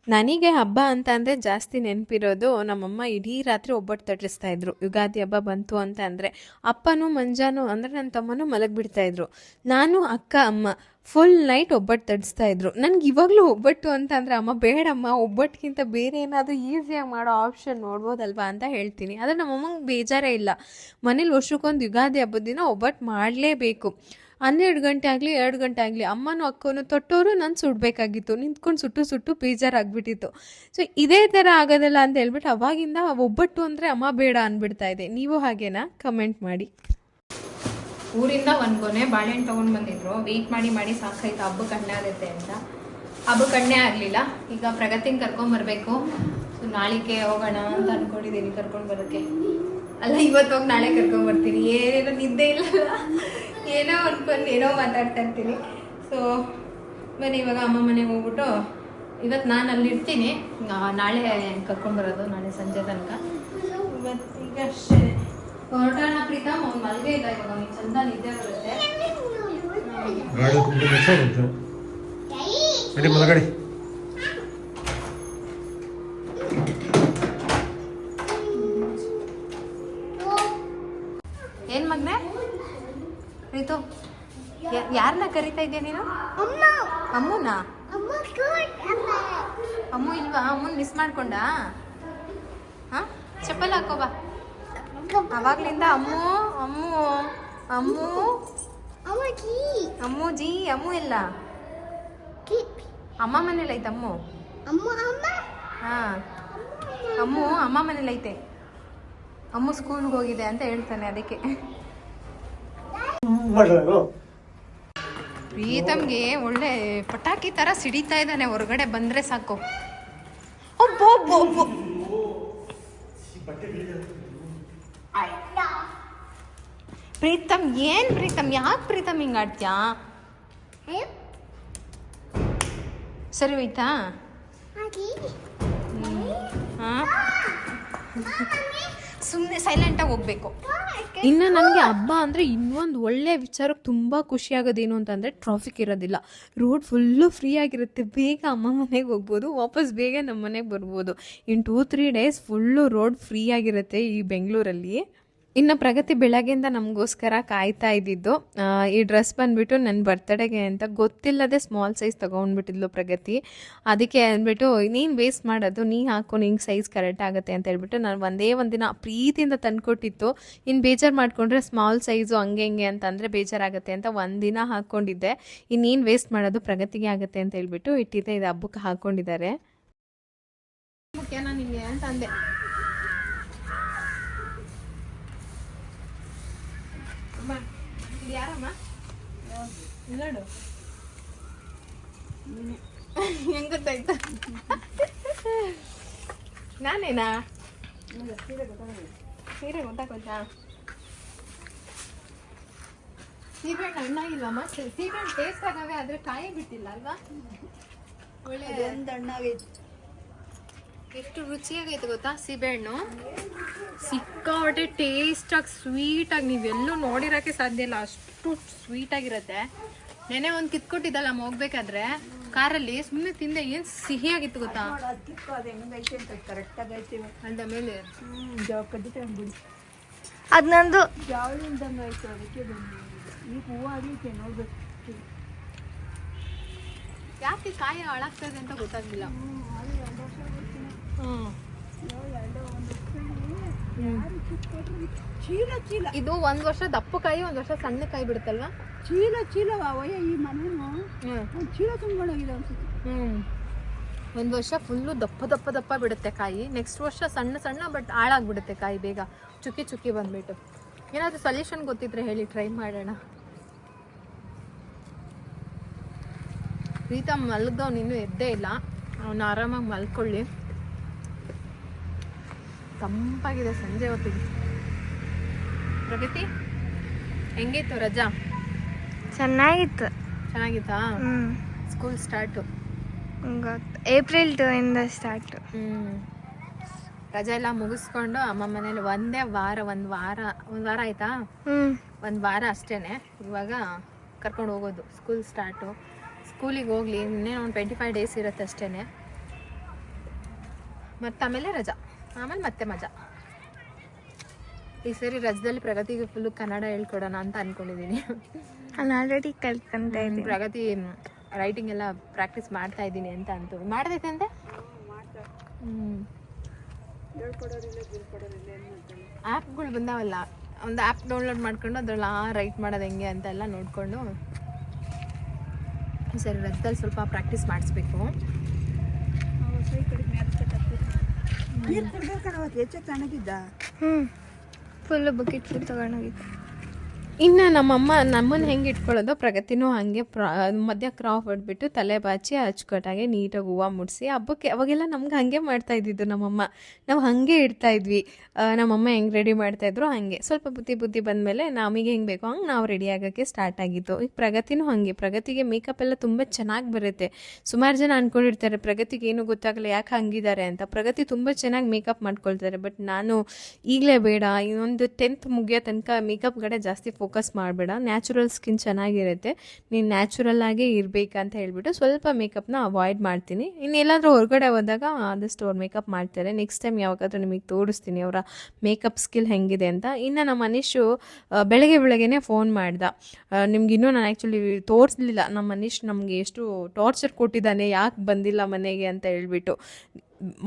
ನನಗೆ ಹಬ್ಬ ಅಂತ ಅಂದರೆ ಜಾಸ್ತಿ ನೆನಪಿರೋದು ನಮ್ಮಮ್ಮ ಇಡೀ ರಾತ್ರಿ ಒಬ್ಬಟ್ಟು ತಟ್ಟಿಸ್ತಾ ಇದ್ರು. ಯುಗಾದಿ ಹಬ್ಬ ಬಂತು ಅಂತ ಅಂದರೆ ಅಪ್ಪನೂ ಮಂಜಾನು ಅಂದರೆ ನನ್ನ ತಮ್ಮನೂ ಮಲಗಿಬಿಡ್ತಾ ಇದ್ರು. ನಾನು, ಅಕ್ಕ, ಅಮ್ಮ ಫುಲ್ ನೈಟ್ ಒಬ್ಬಟ್ಟು ತಡಿಸ್ತಾ ಇದ್ರು. ನನಗೆ ಇವಾಗಲೂ ಒಬ್ಬಟ್ಟು ಅಂತ ಅಂದರೆ ಅಮ್ಮ ಬೇಡಮ್ಮ, ಒಬ್ಬಟ್ಟಿಗಿಂತ ಬೇರೆ ಏನಾದರೂ ಈಸಿಯಾಗಿ ಮಾಡೋ ಆಪ್ಷನ್ ನೋಡ್ಬೋದಲ್ವಾ ಅಂತ ಹೇಳ್ತೀನಿ. ಆದರೆ ನಮ್ಮಮ್ಮಂಗೆ ಬೇಜಾರೇ ಇಲ್ಲ. ಮನೇಲಿ ವರ್ಷಕ್ಕೊಂದು ಯುಗಾದಿ ಹಬ್ಬದ ದಿನ ಒಬ್ಬಟ್ಟು ಮಾಡಲೇಬೇಕು. ಹನ್ನೆರಡು ಗಂಟೆ ಆಗಲಿ, ಎರಡು ಗಂಟೆ ಆಗಲಿ ಅಮ್ಮನೂ ಅಕ್ಕನೂ ತೊಟ್ಟೋರು ನಾನು ಸುಡಬೇಕಾಗಿತ್ತು. ನಿಂತ್ಕೊಂಡು ಸುಟ್ಟು ಸುಟ್ಟು ಬೇಜಾರಾಗ್ಬಿಟ್ಟಿತ್ತು. ಸೊ ಇದೇ ಥರ ಆಗೋದಲ್ಲ ಅಂತ ಹೇಳ್ಬಿಟ್ಟು ಅವಾಗಿಂದ ಒಬ್ಬಟ್ಟು ಅಂದರೆ ಅಮ್ಮ ಬೇಡ ಅಂದ್ಬಿಡ್ತಾ ಇದೆ. ನೀವು ಹಾಗೇನಾ? ಕಮೆಂಟ್ ಮಾಡಿ. ಊರಿಂದ ಒಂದು ಕೊನೆ ಬಾಳೆಹಣ್ಣು ತೊಗೊಂಡು ಬಂದಿದ್ರು. ವೆಯ್ಟ್ ಮಾಡಿ ಮಾಡಿ ಸಾಕಾಯ್ತು. ಹಬ್ಬ ಕಣ್ಣೆ ಆಗುತ್ತೆ ಅಂತ. ಹಬ್ಬ ಕಣ್ಣೆ ಆಗಲಿಲ್ಲ. ಈಗ ಪ್ರಗತಿನ ಕರ್ಕೊಂಬರ್ಬೇಕು ಸೊ ನಾಳೆಗೆ ಹೋಗೋಣ ಅಂತ ಅನ್ಕೊಂಡಿದ್ದೀನಿ ಕರ್ಕೊಂಡು ಬರೋಕ್ಕೆ ಅಲ್ಲ ಇವತ್ತು ಹೋಗಿ ನಾಳೆ ಕರ್ಕೊಂಬರ್ತೀನಿ ಏನೇನು ನಿದ್ದೆ ಇಲ್ಲ ಏನೋ ಅನ್ಕೊಂಡು ಏನೋ ಮಾತಾಡ್ತಾ ಇರ್ತೀನಿ. ಸೊ ಬನ್ನಿ ಇವಾಗ ಅಮ್ಮ ಮನೆಗೆ ಹೋಗ್ಬಿಟ್ಟು ಇವತ್ತು ನಾನು ಅಲ್ಲಿ ಇರ್ತೀನಿ. ನಾಳೆ ಕರ್ಕೊಂಡು ಬರೋದು ನಾಳೆ ಸಂಜೆ ತನಕ. ಇವತ್ತು ಈಗ ಅಷ್ಟೇ. ಹೊರಟೋಣ ಪ್ರೀತಮ್ ಅವ್ನು ಮಲ್ಗೆ ಇಲ್ಲ ಇವಾಗ ಅವ್ನಿಗೆ ಚಂದ ನಿದ್ದೆ ಬರುತ್ತೆ. ಗಾಡಿ ತುಂಬ ಕೆಲಸ ಬರುತ್ತೆ ನಡಿ ಮಲಗಡಿ ಏನ್ ಮಗ್ನೆ ಪ್ರೀತು ಯಾರನ್ನ ಕರಿತಾ ಇದೆಯಾ ನೀನು? ಅಮ್ಮನ? ಅಮ್ಮು ಇಲ್ವಾ? ಅಮ್ಮನ್ ಮಿಸ್ ಮಾಡ್ಕೊಂಡ? ಹಾ? ಚಪ್ಪಲ್ ಹಾಕೋ ಬಾ. ಅವಾಗ್ಲಿಂದ ಅಮ್ಮು ಅಮ್ಮು ಅಮ್ಮು. ಅಮ್ಮು ಜಿ. ಅಮ್ಮು ಇಲ್ಲ? ಅಮ್ಮ ಮನೇಲಿ ಐತೆ ಅಮ್ಮು? ಹಾ. ಅಮ್ಮು ಅಮ್ಮ ಮನೇಲೈತೆ ಐತೆ. ಅಮ್ಮು ಸ್ಕೂಲ್ಗೆ ಹೋಗಿದೆ ಅಂತ ಹೇಳ್ತಾನೆ ಅದಕ್ಕೆ. ಪ್ರೀತಮ್ಗೆ ಒಳ್ಳೆ ಪಟಾಕಿ ತರ ಸಿಡಿತಾ ಇದ್ದಾನೆ ಹೊರಗಡೆ ಬಂದ್ರೆ ಸಾಕು. ಪ್ರೀತಮ್ ಏನ್ ಪ್ರೀತಮ್? ಯಾಕೆ ಪ್ರೀತಮ್ ಹಿಂಗ ಆಡ್ತ್ಯಾ? ಸರಿ ಹೋಯ್ತಾ? ಹಾ? ಸುಮ್ಮನೆ ಸೈಲೆಂಟಾಗಿ ಹೋಗ್ಬೇಕು. ಇನ್ನು ನನಗೆ ಹಬ್ಬ ಅಂದರೆ ಇನ್ನೊಂದು ಒಳ್ಳೆಯ ವಿಚಾರಕ್ಕೆ ತುಂಬ ಖುಷಿ ಆಗೋದೇನು ಅಂತಂದರೆ ಟ್ರಾಫಿಕ್ ಇರೋದಿಲ್ಲ. ರೋಡ್ ಫುಲ್ಲು ಫ್ರೀ ಆಗಿರುತ್ತೆ ಬೇಗ ಅಮ್ಮ ಮನೆಗೆ ಹೋಗ್ಬೋದು, ವಾಪಸ್ ಬೇಗ ನಮ್ಮ ಮನೆಗೆ ಬರ್ಬೋದು. In two three days full road free ಆಗಿರುತ್ತೆ ಈ ಬೆಂಗಳೂರಲ್ಲಿ. ಇನ್ನು ಪ್ರಗತಿ ಬೆಳಗ್ಗೆಯಿಂದ ನಮಗೋಸ್ಕರ ಕಾಯ್ತಾ ಇದ್ದಿದ್ದು ಈ ಡ್ರೆಸ್ ಬಂದುಬಿಟ್ಟು ನನ್ನ ಬರ್ತಡೆಗೆ ಅಂತ ಗೊತ್ತಿಲ್ಲದೆ ಸ್ಮಾಲ್ ಸೈಜ್ ತೊಗೊಂಡ್ಬಿಟ್ಟಿದ್ಲು ಪ್ರಗತಿ. ಅದಕ್ಕೆ ಅಂದ್ಬಿಟ್ಟು, ನೀನು ವೇಸ್ಟ್ ಮಾಡೋದು, ನೀ ಹಾಕೋ, ನಿಂಗೆ ಸೈಜ್ ಕರೆಕ್ಟ್ ಆಗುತ್ತೆ ಅಂತ ಹೇಳ್ಬಿಟ್ಟು ನಾನು ಒಂದೇ ಒಂದಿನ ಪ್ರೀತಿಯಿಂದ ತಂದುಕೊಟ್ಟಿತ್ತು. ಇನ್ನು ಬೇಜಾರು ಮಾಡಿಕೊಂಡ್ರೆ ಸ್ಮಾಲ್ ಸೈಜು ಹಂಗೆ ಹಿಂಗೆ ಅಂತಂದರೆ ಬೇಜಾರಾಗುತ್ತೆ ಅಂತ ಒಂದಿನ ಹಾಕ್ಕೊಂಡಿದ್ದೆ ಇನ್ನೇನು ವೇಸ್ಟ್ ಮಾಡೋದು ಪ್ರಗತಿಗೆ ಆಗುತ್ತೆ ಅಂತ ಹೇಳ್ಬಿಟ್ಟು ಇಟ್ಟಿದ್ದೆ, ಇದು ಹಬ್ಬಕ್ಕೆ ಹಾಕ್ಕೊಂಡಿದ್ದಾರೆ ಮುಖ್ಯನಾ ನಿಮಗೆ ಅಂತ ಅಂದೆ. ಇದು ಯಾರಮ್ಮ? ನೋಡು ಹೆಂಗ್ ಗೊತ್ತಾಯ್ತು? ನಾನೇನಾ? ಸೀರೆ ಗೊತ್ತಾಗೋಯ್ತಾ? ಸೀಬೆ ಹಣ್ಣು ಹಣ್ಣಾಗಿಲ್ವಮ್ಮ ಸೀಬೆ ಹಣ್ಣು ಟೇಸ್ಟ್ ಆಗವೆ ಆದ್ರೆ ಕಾಯಿ ಬಿಟ್ಟಿಲ್ಲ ಅಲ್ವಾ? ಒಳ್ಳೆ ಎಷ್ಟು ರುಚಿಯಾಗೈತೆ ಗೊತ್ತಾ? ಸೀಬೆಹಣ್ಣು ಸಿಕ್ಕಾಪಟ್ಟೆ ಟೇಸ್ಟಾಗಿ ಸ್ವೀಟಾಗಿ ನೀವೆಲ್ಲೂ ನೋಡಿರೋಕ್ಕೆ ಸಾಧ್ಯ ಇಲ್ಲ. ಅಷ್ಟು ಸ್ವೀಟಾಗಿರುತ್ತೆ ನೆನೆ ಒಂದು ಕಿತ್ಕೊಟ್ಟಿದ್ದಲ್ಲ ಹೋಗ್ಬೇಕಾದ್ರೆ? ಕಾರಲ್ಲಿ ಸುಮ್ಮನೆ ತಿಂದೆ ಏನು ಸಿಹಿಯಾಗಿತ್ತು ಗೊತ್ತಾ? ಅಂದ ಮೇಲೆ? ಅದ್ ನಂದು. ಯಾಕೆ ಕಾಯಿ ಹಾಳಾಗ್ತದೆ ಅಂತ ಗೊತ್ತಾಗ್ಲಿಲ್ಲ. ಇದು ಒಂದ್ ವರ್ಷ ದಪ್ಪ ಕಾಯಿ ಒಂದ್ ವರ್ಷ ಸಣ್ಣ ಕಾಯಿ ಬಿಡುತ್ತಲ್ವಾ? ಚೀಲ ಚೀಲ ಅವಯ್ಯ ಈ ಮನೇನು? ಒಂದು ಚೀಲ ತುಂಬಿದೆ ಅನ್ಸುತ್ತೆ. ಹ್ಮ್. ಒಂದು ವರ್ಷ ಫುಲ್ಲು ದಪ್ಪ ದಪ್ಪ ದಪ್ಪ ಬಿಡುತ್ತೆ ಕಾಯಿ. ನೆಕ್ಸ್ಟ್ ವರ್ಷ ಸಣ್ಣ ಸಣ್ಣ ಬಟ್ ಹಾಳಾಗ್ಬಿಡುತ್ತೆ ಕಾಯಿ ಬೇಗ. ಚುಕ್ಕಿ ಚುಕ್ಕಿ ಬಂದ್ಬಿಟ್ಟು. ಏನಾದರೂ ಸೊಲ್ಯೂಷನ್ ಗೊತ್ತಿದ್ರೆ ಹೇಳಿ ಟ್ರೈ ಮಾಡೋಣ. ಪ್ರೀತಾ ಮಲಗ್ದವ್ನು ಇನ್ನೂ ಎದ್ದೇ ಇಲ್ಲ. ಅವನು ಆರಾಮಾಗಿ ಮಲ್ಕೊಳ್ಳಿ. ತಂಪಾಗಿದೆ ಸಂಜೆ ಹೊತ್ತಿಗೆ. ಪ್ರಗತಿ ಹೆಂಗಿತ್ತು ರಜಾ? ಚೆನ್ನಾಗಿತ್ತು. ಚೆನ್ನಾಗಿತ್ತಾ? ಸ್ಕೂಲ್ ಸ್ಟಾರ್ಟು ಏಪ್ರಿಲ್ ಟೂ ಇಂದ ಸ್ಟಾರ್ಟ್ ರಜೆ ಎಲ್ಲ ಮುಗಿಸ್ಕೊಂಡು ಅಮ್ಮ ಮನೇಲಿ ಒಂದೇ ವಾರ ಒಂದು ವಾರ ಒಂದು ವಾರ ಆಯ್ತಾ? ಒಂದು ವಾರ ಅಷ್ಟೇನೆ. ಇವಾಗ ಕರ್ಕೊಂಡು ಹೋಗೋದು. ಸ್ಕೂಲ್ ಸ್ಟಾರ್ಟು ಸ್ಕೂಲಿಗೆ ಹೋಗ್ಲಿ. ಇನ್ನೇನು ಒಂದು ಟ್ವೆಂಟಿ ಫೈವ್ ಡೇಸ್ ಇರುತ್ತೆ ಅಷ್ಟೇನೆ. ಮತ್ತು ಆಮೇಲೆ ರಜಾ. ಆಮೇಲೆ ಮತ್ತೆ ಮಜಾ. ಈ ಸರಿ ರಜದಲ್ಲಿ ಪ್ರಗತಿಗೆ ಫುಲ್ಲು ಕನ್ನಡ ಹೇಳ್ಕೊಡೋಣ ಅಂತ ಅನ್ಕೊಂಡಿದ್ದೀನಿ ನಾನು ಆಲ್ರೆಡಿ ಕಲ್ತ್ಕೊಂತ ಇದ್ದೀನಿ. ಪ್ರಗತಿ ರೈಟಿಂಗ್ ಎಲ್ಲ ಪ್ರಾಕ್ಟೀಸ್ ಮಾಡ್ತಾ ಇದ್ದೀನಿ ಅಂತ ಅಂತು. ಮಾಡ್ದೈತೆ ಅಂತೆ? ಹ್ಞೂ ಆ್ಯಪ್ಗಳು ಬಂದಾವಲ್ಲ ಒಂದು ಆ್ಯಪ್ ಡೌನ್ಲೋಡ್ ಮಾಡ್ಕೊಂಡು ಅದ್ರಲ್ಲಿ ಆ ರೈಟ್ ಮಾಡೋದು ಹೆಂಗೆ ಅಂತೆಲ್ಲ ನೋಡಿಕೊಂಡು ಸರಿ ರಜದಲ್ಲಿ ಸ್ವಲ್ಪ ಪ್ರಾಕ್ಟೀಸ್ ಮಾಡಿಸ್ಬೇಕು. ನೀರು ಕುಡ್ಬೇಕಣ ಅವತ್ತು ಹ್ಮ್. ಫುಲ್ ಬಕೆಟ್ ಫುಲ್ ತಗೊಂಡೋಗಿತ್ತು ಇನ್ನು ನಮ್ಮಮ್ಮ ನಮ್ಮನ್ನು ಹೆಂಗೆ ಇಟ್ಕೊಳ್ಳೋದು ಪ್ರಗತಿನೂ ಹಾಗೆ ಮಧ್ಯ ಕ್ರಾಫ್ ಹೊಡ್ಬಿಟ್ಟು ತಲೆ ಬಾಚಿ ಅಚ್ಚುಕಟ್ಟಾಗೆ ನೀಟಾಗಿ ಹೂವು ಮುಡಿಸಿ ಹಬ್ಬಕ್ಕೆ ಅವಾಗೆಲ್ಲ ನಮ್ಗೆ ಹಾಗೆ ಮಾಡ್ತಾ ಇದ್ದಿದ್ದು ನಮ್ಮಮ್ಮ. ನಾವು ಹಾಗೆ ಇಡ್ತಾ ಇದ್ವಿ. ಆ, ನಮ್ಮಮ್ಮ ಹೆಂಗೆ ರೆಡಿ ಮಾಡ್ತಾಯಿದ್ರು ಹಾಗೆ. ಸ್ವಲ್ಪ ಬುದ್ಧಿ ಬುದ್ಧಿ ಬಂದಮೇಲೆ ನಮಗೆ ಹೆಂಗೆ ಬೇಕೋ ಹಂಗೆ ನಾವು ರೆಡಿ ಆಗೋಕ್ಕೆ ಸ್ಟಾರ್ಟ್ ಆಗಿತ್ತು. ಈಗ ಪ್ರಗತಿನೂ ಹಾಗೆ. ಪ್ರಗತಿಗೆ ಮೇಕಪ್ ಎಲ್ಲ ತುಂಬ ಚೆನ್ನಾಗಿ ಬರುತ್ತೆ. ಸುಮಾರು ಜನ ಅಂದ್ಕೊಂಡಿರ್ತಾರೆ ಪ್ರಗತಿಗೆ ಏನು ಗೊತ್ತಾಗಲ್ಲ ಯಾಕೆ ಹಂಗಿದ್ದಾರೆ ಅಂತ. ಪ್ರಗತಿ ತುಂಬ ಚೆನ್ನಾಗಿ ಮೇಕಪ್ ಮಾಡ್ಕೊಳ್ತಾರೆ. ಬಟ್ ನಾನು ಈಗಲೇ ಬೇಡ. ಇನ್ನೊಂದು ಟೆಂತ್ ಮುಗಿಯೋ ತನಕ ಮೇಕಪ್ ಕಡೆ ಜಾಸ್ತಿ ಫೋಕಸ್ ಮಾಡಬೇಡ. ನ್ಯಾಚುರಲ್ ಸ್ಕಿನ್ ಚೆನ್ನಾಗಿರುತ್ತೆ. ನೀನು ನ್ಯಾಚುರಲ್ ಆಗೇ ಇರಬೇಕಂತ ಹೇಳ್ಬಿಟ್ಟು ಸ್ವಲ್ಪ ಮೇಕಪ್ನ ಅವಾಯ್ಡ್ ಮಾಡ್ತೀನಿ. ಇನ್ನು ಎಲ್ಲಾದರೂ ಹೊರಗಡೆ ಹೋದಾಗ ಆದಷ್ಟು ಅವ್ರು ಮೇಕಪ್ ಮಾಡ್ತಾರೆ. ನೆಕ್ಸ್ಟ್ ಟೈಮ್ ಯಾವಾಗಾದ್ರೂ ನಿಮಗೆ ತೋರಿಸ್ತೀನಿ ಅವರ ಮೇಕಪ್ ಸ್ಕಿಲ್ ಹೆಂಗಿದೆ ಅಂತ. ಇನ್ನು ನಮ್ಮ ಮನೀಶು ಬೆಳಗ್ಗೆ ಬೆಳಗ್ಗೆನೇ ಫೋನ್ ಮಾಡ್ದ. ನಿಮ್ಗೆ ಇನ್ನೂ ನಾನು ಆ್ಯಕ್ಚುಲಿ ತೋರಿಸ್ಲಿಲ್ಲ. ನಮ್ಮ ಮನೀಶ್ ನಮಗೆ ಎಷ್ಟು ಟಾರ್ಚರ್ ಕೊಟ್ಟಿದ್ದಾನೆ, ಯಾಕೆ ಬಂದಿಲ್ಲ ಮನೆಗೆ ಅಂತ ಹೇಳ್ಬಿಟ್ಟು.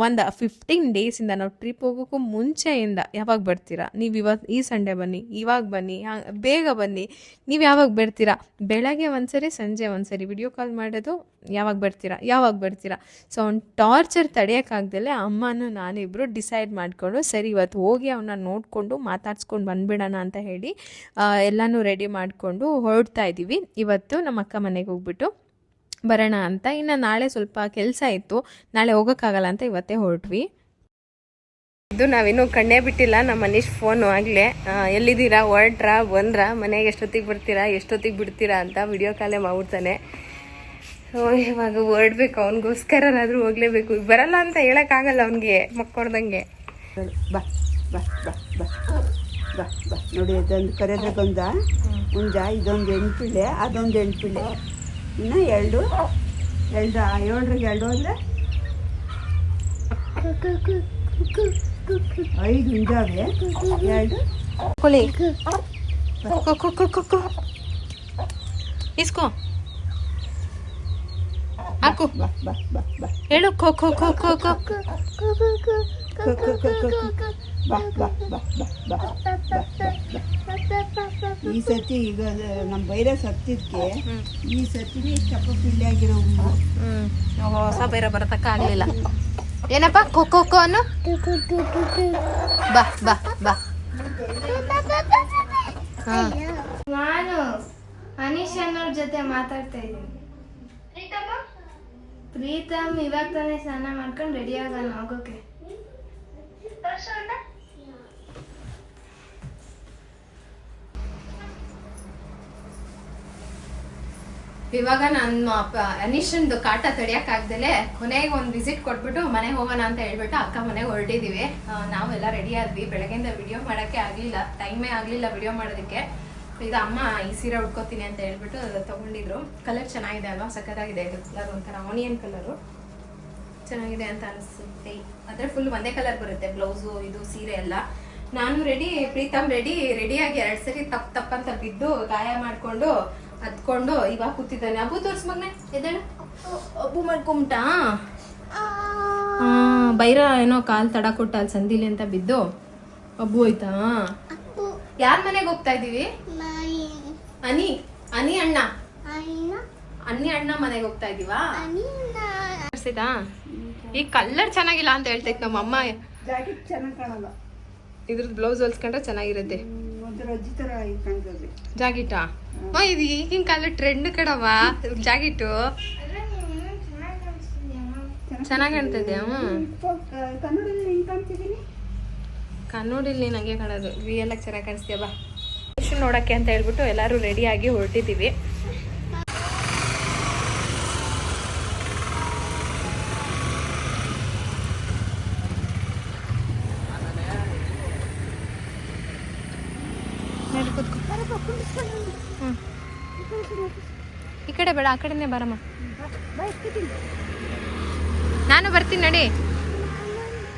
ಒಂದು ಫಿಫ್ಟೀನ್ ಡೇಸಿಂದ ನಾವು ಟ್ರಿಪ್ ಹೋಗೋಕ್ಕೂ ಮುಂಚೆಯಿಂದ ಯಾವಾಗ ಬರ್ತೀರಾ? ನೀವು ಇವತ್ತು ಈ ಸಂಡೇ ಬನ್ನಿ, ಇವಾಗ ಬನ್ನಿ ಬೇಗ ಬನ್ನಿ. ನೀವು ಯಾವಾಗ ಬರ್ತೀರಾ? ಬೆಳಗ್ಗೆ ಒಂದ್ಸರಿ, ಸಂಜೆ ಒಂದ್ಸರಿ ವಿಡಿಯೋ ಕಾಲ್ ಮಾಡೋದು ಯಾವಾಗ ಬರ್ತೀರಾ? ಯಾವಾಗ ಬರ್ತೀರಾ? ಸೊ ಅವ್ನು ಟಾರ್ಚರ್ ತಡೆಯೋಕ್ಕಾಗ್ದಲೆ ಅಮ್ಮನೂ ನಾನಿಬ್ಬರು ಡಿಸೈಡ್ ಮಾಡಿಕೊಂಡು ಸರಿ ಇವತ್ತು ಹೋಗಿ ಅವನ್ನ ನೋಡಿಕೊಂಡು ಮಾತಾಡ್ಸ್ಕೊಂಡು ಬಂದುಬಿಡೋಣ ಅಂತ ಹೇಳಿ ಎಲ್ಲನೂ ರೆಡಿ ಮಾಡಿಕೊಂಡು ಹೊರಡ್ತಾ ಇದ್ದೀವಿ ಇವತ್ತು ನಮ್ಮ ಅಕ್ಕ ಮನೆಗೆ ಹೋಗ್ಬಿಟ್ಟು. ಬರೋಣ ಅಂತ. ಇನ್ನು ನಾಳೆ ಸ್ವಲ್ಪ ಕೆಲಸ ಇತ್ತು. ನಾಳೆ ಹೋಗೋಕ್ಕಾಗಲ್ಲ ಅಂತ ಇವತ್ತೇ ಹೊರಟ್ವಿ. ಇದು ನಾವಿನ್ನೂ ಕಣ್ಣೇ ಬಿಟ್ಟಿಲ್ಲ. ನಮ್ಮ ಮನೀಶ್ ಫೋನು ಆಗಲೇ ಎಲ್ಲಿದ್ದೀರಾ? ಹೊರಟ್ರಾ? ಬಂದ್ರಾ? ಮನೆಗೆ ಎಷ್ಟೊತ್ತಿಗೆ ಬರ್ತೀರಾ? ಎಷ್ಟೊತ್ತಿಗೆ ಬಿಡ್ತೀರಾ ಅಂತ ವಿಡಿಯೋ ಕಾಲೇ ಮಾಡ್ತಾನೆ ಸೊ ಇವಾಗ ಹೊರಡ್ಬೇಕು. ಅವನಿಗೋಸ್ಕರನಾದರೂ ಹೋಗಲೇಬೇಕು. ಬರಲ್ಲ ಅಂತ ಹೇಳೋಕ್ಕಾಗಲ್ಲ ಅವನಿಗೆ ಮಕ್ಕೊಡ್ದಂಗೆ ಬಾ ಬಾ ಬಾ ಬಾ ಬಾ ಬಾ. ನೋಡಿ ಅದೊಂದು ಕರೆದ್ರಗೊಂದ ಹುಂಜ ಇದೊಂದು ಹೆಣ್ಪಿಳ್ಳೆ ಅದೊಂದು ಹೆಣ್ಪಿಳ್ಳೆ ಇನ್ನು ಎರಡು. ಎರಡು ಏಳರಿಗೆ ಎರಡು ಅಂದರೆ ಐದು ಹುಂಜಾವೆ. ಎರಡು. ಕೊಳಿ ಇಸ್ಕೋ. ಹಾಕು. ಬಾ ಬಾ ಬಾ ಬಾ. ಹೇಳು ಖೋ ಖೋ ಖೋ ಖೋ ಖೋ ಕ ಕ ಕ ಕ ಕ. ಬಾ ಬಾ ಬಾ ಬಾ ಬಾ ಬಾ ಬಾ ಈ ಸತಿ ಈಗ ನಮ್ಮ ಬೈರ ಸತ್ತಿದ್ಕೆ ಈ ಸತಿ ಚಪ್ಪ ಪಿಲ್ಲೆ ಆಗಿರೋ ಹ್ಞೂ ಹೊಸ ಬೈರ ಬರತಕ್ಕ ಆಗಲಿಲ್ಲ. ಏನಪ್ಪ? ಖೋ ಖೋ ಖೋ ಅನ್ನು? ಬಾ ಬಾ ಬಾ. ಹಾಂ. ನಾನು ಅನೀಶ್ ಅನ್ನೋರ್ ಜೊತೆ ಮಾತಾಡ್ತಾ ಇದ್ದೀನಿ. ಪ್ರೀತಮ್ ಇವಾಗ ತಾನೇ ಸ್ನಾನ ಮಾಡ್ಕೊಂಡು ರೆಡಿ ಆಗೋಣ ಹೋಗೋಕೆ ಇವಾಗ ನಾನು ಅನಿಶಂದು ಕಾಟ ತಡಿಯಕ್ಕಾಗ್ದಲೆ ಕೊನೆಗೆ ಒಂದು ವಿಸಿಟ್ ಕೊಟ್ಬಿಟ್ಟು ಮನೆಗೆ ಹೋಗೋಣ ಅಂತ ಹೇಳ್ಬಿಟ್ಟು ಅಕ್ಕ ಮನೆಗೆ ಹೊರಟಿದ್ದೀವಿ ನಾವೆಲ್ಲ ರೆಡಿ ಆದ್ವಿ. ಬೆಳಗ್ಗೆಯಿಂದ ವಿಡಿಯೋ ಮಾಡೋಕ್ಕೆ ಆಗಲಿಲ್ಲ. ಟೈಮೇ ಆಗಲಿಲ್ಲ ವಿಡಿಯೋ ಮಾಡೋದಕ್ಕೆ. ಇದು ಅಮ್ಮ ಈ ಸೀರೆ ಉಟ್ಕೋತೀನಿ ಅಂತ ಹೇಳ್ಬಿಟ್ಟು ತಗೊಂಡಿದ್ರು. ಕಲರ್ ಚೆನ್ನಾಗಿದೆ ಅಲ್ವಾ? ಸಕ್ಕತ್ತಾಗಿದೆ ಇದು ಕಲರ್ ಒಂಥರ ಆನಿಯನ್ ಕಲರು ಚೆನ್ನಾಗಿದೆ ಅಂತ ಅನಿಸುತ್ತೆ. ಅಂದರೆ ಫುಲ್ ಒಂದೇ ಕಲರ್ ಬರುತ್ತೆ ಬ್ಲೌಸು ಇದು ಸೀರೆ ಎಲ್ಲ. ನಾನು ರೆಡಿ ಪ್ರೀತಮ್ ರೆಡಿ ರೆಡಿಯಾಗಿ ಎರಡು ಸರಿ ತಪ್ಪು ತಪ್ಪಂತ ಬಿದ್ದು ಗಾಯ ಮಾಡಿಕೊಂಡು ಹತ್ಕೊಂಡು ಇವಾಗ ಕೂತಿದ್ದಾನೆ. ಅಬ್ಬು ತೋರ್ಸ್ ಮಗ್ನೆ ಎದ್ದೇಳು. ಅಬ್ಬು ಮಾಡ್ಕೊಂಬಿಟ್ಟಾ ಬೈರ ಏನೋ ಕಾಲು ತಡ ಕೊಟ್ಟ ಅಲ್ಲಿ ಸಂದಿಲಿ ಅಂತ ಬಿದ್ದು. ಅಬ್ಬು ಹೋಯ್ತಾ? ಯಾರ ಮನೆಗೆ ಹೋಗ್ತಾ ಇದ್ದೀವಿ ಅನಿ ಅನಿ ಅಣ್ಣ. ಅನ್ನಿ? ಅಣ್ಣ ಮನೆಗೆ ಹೋಗ್ತಾ ಇದೀವಾ? ತೋರ್ಸಿದಾ? ಈ ಕಲರ್ ಚೆನ್ನಾಗಿಲ್ಲ ಅಂತ ಹೇಳ್ತೈತ್ ನಮ್ಮ ಅಮ್ಮ. ಜಾಕೆಟ್ ಚೆನ್ನಾಗಿ ಕಾಣಲ್ಲ. ಇದ್ರದ್ದು ಬ್ಲೌಸ್ ಹೊಲ್ಸ್ಕೊಂಡ್ರೆ ಚೆನ್ನಾಗಿರುತ್ತೆ. ಜಾಕೆಟಾ? ಇದು ಈಗಿನ ಕಾಲ ಟ್ರೆಂಡ್ ಕಡವ ಜಾಗಿಟು ಚೆನ್ನಾಗಿ ಕಾಣ್ತದೆ ಹ್ಞೂ ಕನ್ನಡದಲ್ಲಿ ಹೆಂಗೆ ಕಾಣ್ತಿದ್ದೀನಿ ಕನ್ನಡಿಲಿ ನಂಗೆ ಕಾಣೋದು. ರಿಯಲ್ ಆಗಿ ಚೆನ್ನಾಗಿ ಕಾಣಿಸ್ತೀಯ ಬಾ. ನೋಡಕ್ಕೆ ಅಂತ ಹೇಳ್ಬಿಟ್ಟು ಎಲ್ಲರೂ ರೆಡಿಯಾಗಿ ಹೊರಟಿದ್ದೀವಿ ನಡಿ ಕೂತ್ಕೋ. ಹ್ಮ್. ಈ ಕಡೆ ಬೇಡ ಆ ಕಡೆನೇ ಬರಮ್ಮ. ನಾನು ಬರ್ತೀನಿ ನಡಿ.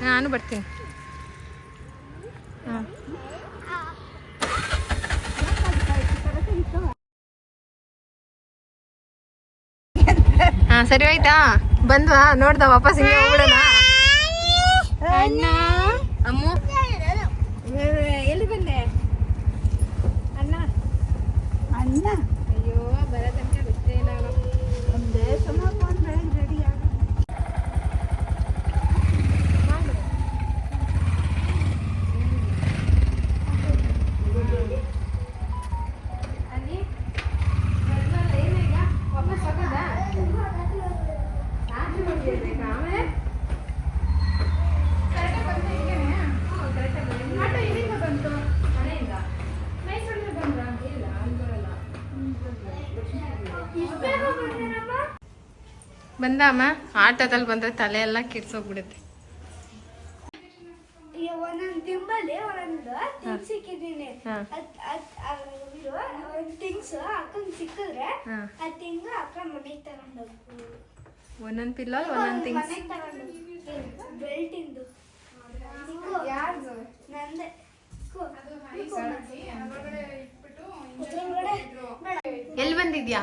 ನಾನು ಬರ್ತೀನಿ. ಹಾಂ. ಹಾ ಸರಿ ಆಯ್ತಾ ಬಂದ್ವಾ? ನೋಡ್ದ ವಾಪಸ್ ಹಿಂಗೆ ಹೋಗ್ಬಿಡೋಣ? ಅಣ್ಣ. ಅಮ್ಮ. ಎಲ್ಲಿ ಬಂದೆ? ಅಣ್ಣ. ಅಣ್ಣ ಅಯ್ಯೋ ಬರೋ ತನಕ ಬಿಟ್ಟೇ ನಾನು ಒಂದೇ ಸಮ ಬಂದು ಬೆಳಗ್ಗೆ ರೆಡಿ ಆಗ ಕೇಳ್ಬೇಕಾ ಆಮೇಲೆ ಕರೆಕ್ಟಾಗಿ ಬಂತು ಹಿಂಗೇನೆ ಹ್ಞೂ ಕರೆಕ್ಟಾಗಿ ಬಂತು ಆಟೋ ಎಲ್ಲಿಂದ ಬಂತು ಮನೆಯಿಂದ ಮೈಸೂರಿಂದ ಬಂದ್ರಾ ಇಲ್ಲ ಅಲ್ಲಿ ಬರಲ್ಲ ಬಂದಮ್ಮ ಆಟೋದಲ್ಲಿ ಬಂದ್ರೆ ತಲೆ ಎಲ್ಲ ಕಿಡ್ಸೋಗ್ಬಿಡುತ್ತೆ. ಒಂದೊಂದು ತಿಂಬಲ್ಲಿ ಒಂದೊಂದು ಥಿಂಗ್ಸ್ ಸಿಕ್ಕಿದ್ದೀನಿ. ಹಾ. ಒಂದು ಥಿಂಗ್ಸ್ ಅಕ್ಕಂಗೆ ಸಿಕ್ಕಿದ್ರೆ. ಆ ಅಕ್ಕ ಮನೆಗೆ ಒಂದೊಂದು ಪಿಲ್ಲೋ ಒಂದೊಂದು ಥಿಂಗ್ಸ್ ಬೆಲ್ಟಿಂದು. ಯಾರ್ದು? ನಂದೆ. ಎಲ್ಲಿ ಬಂದಿದ್ಯಾ?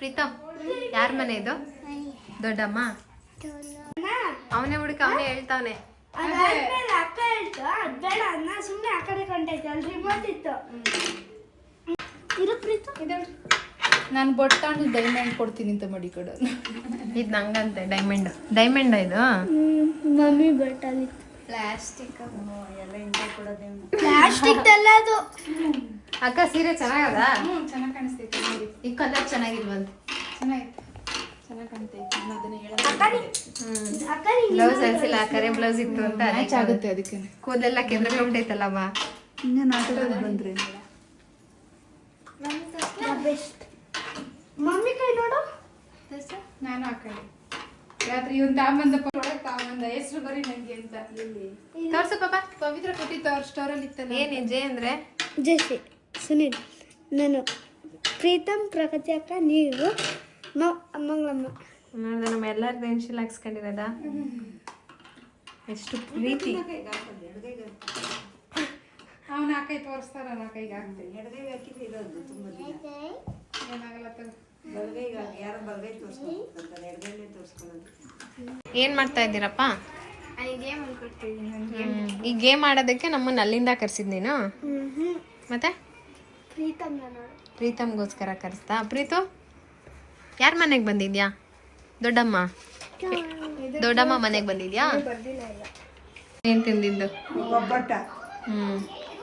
ಪ್ರೀತಮ್ ಯಾರ ಮನೆ ಇದು? ದೊಡ್ಡಮ್ಮ? ಅವನೇ ಹುಡುಕ ಅವನೇ ಹೇಳ್ತಾವನೆ. ಅದಾದ್ಮೇಲೆ ಅಕ್ಕ ಹೇಳ್ತು. ಅದ್ ಬೇಡ ಅನ್ನ ಸುಮ್ಮನೆ ಆ ಕಡೆ ಕೊಂಡೈತೆ ಅಲ್ಲಿ ರಿಮೋಟ್ ಇತ್ತು. ಇರು ಪ್ರೀತು. ನಾನು ಬೊಟ್ಟಾಂಡು ಡೈಮಂಡ್ ಕೊಡ್ತೀನಿ ಅಂತ ಮಡಿ ಕಡೆ. ಇದು ನಂಗಂತೆ ಡೈಮಂಡ್ ಡೈಮಂಡ್ ಇದು? ಮಮ್ಮಿ ಬೊಟ್ಟಲ್ಲಿ ಪ್ಲಾಸ್ಟಿಕ್ ಪ್ಲಾಸ್ಟಿಕ್ ಅಲ್ಲ ಅದು. ಅಕ್ಕ ಸೀರೆ ಚೆನ್ನಾಗದ ಹ್ಞೂ ಚೆನ್ನಾಗಿ ಕಾಣಿಸ್ತೈತೆ ಈ ಕಲರ್ ಚೆನ್ನಾಗಿಲ್ವಂತೆ ಚೆನ್ನಾಗಿತ್ತು. ಚೆನ್ನಾಗಿ ಕಾಣ್ತೈತೆ ನಾನು ಅದನ್ನ ಹೇಳೋದು ಅಕ್ಕ ಬ್ಲೌಸ್ ಅನ್ಸಿಲ್ಲ ಕರೆ ಬ್ಲೌಸ್ ಇತ್ತು ಅಂತ ಮ್ಯಾಚ್ ಆಗುತ್ತೆ ಅದಕ್ಕೆ. ಕೂದಲೆಲ್ಲ ಬಂದ್ರಿ. ಬೆಸ್ಟ್ ಮಮ್ಮಿ ಕೈ ನೋಡು. ನಾನು ಹಾಕೊಂಡೆ ರಾತ್ರಿ ಇವನ್ ತಾಂಬಂದ ಒಳಗೆ ತಾಂಬಂದ ಹೆಸರು ಬರೀ ನಂಗೆ ಅಂತ. ಇಲ್ಲಿ. ತೋರ್ಸು ಪಾಪ ಪವಿತ್ರ ಸ್ಟೋರಲ್ಲಿ ಇತ್ತಲ್ಲ. ಏನ್ ಜಯ ಅಂದ್ರೆ? ಸುನೀಲ್ ನಾನು ಪ್ರೀತಮ್ ಪ್ರಗತಿ ಅಕ್ಕ ನೀವು ಮ ಮಂಗಳಮ್ಮ ನೋಡ್ದೆ ನಮ್ಮ ಎಲ್ಲಾರ ಹೆಣ್ಶಿಲ್ ಹಾಕ್ಸ್ಕೊಂಡಿರೋದ? ಎಷ್ಟು ಪ್ರೀತಿ. ಅವ್ನ ಆ ಕೈ ತೋರಿಸ್ತಾರ ಆ ಕೈಗೆ ಹಾಕ್ತೇನೆ. ಎಡಗೈಗೆ ಹಾಕಿದ್ರೆ ಇರೋದು ತುಂಬ ದಿನ. ಏನಾಗಲ್ಲ. ಬಲಗೈಗೆ ಯಾರೋ ಬಲಗೈ ತೋರಿಸ್ಕೊಳ್ತಾರೆ ಎಡಗೈಲೇ ತೋರಿಸ್ಕೊಳ್ಳೋದು ಏನ್ ಮಾಡ್ತಾ ಇದ್ದೀರಪ್ಪ. ಈ ಗೇಮ್ ಆಡೋದಕ್ಕೆ ನಮ್ಮನ್ನ ಅಲ್ಲಿಂದ ಕರ್ಸಿದ್ ನೀನು? ಮತ್ತೆ? ಪ್ರೀತಮ್ಗೋಸ್ಕರ ಕರೆಸ್ತಾ? ಪ್ರೀತು? ಯಾರ ಮನೆಗೆ ಬಂದಿದ್ಯಾ? ದೊಡ್ಡಮ್ಮ. ದೊಡ್ಡಮ್ಮ ಮನೆಗೆ ಬಂದಿದ್ಯಾ? ಏನ್ ತಿಂದಿದ್ದು? ಹ್ಮ್.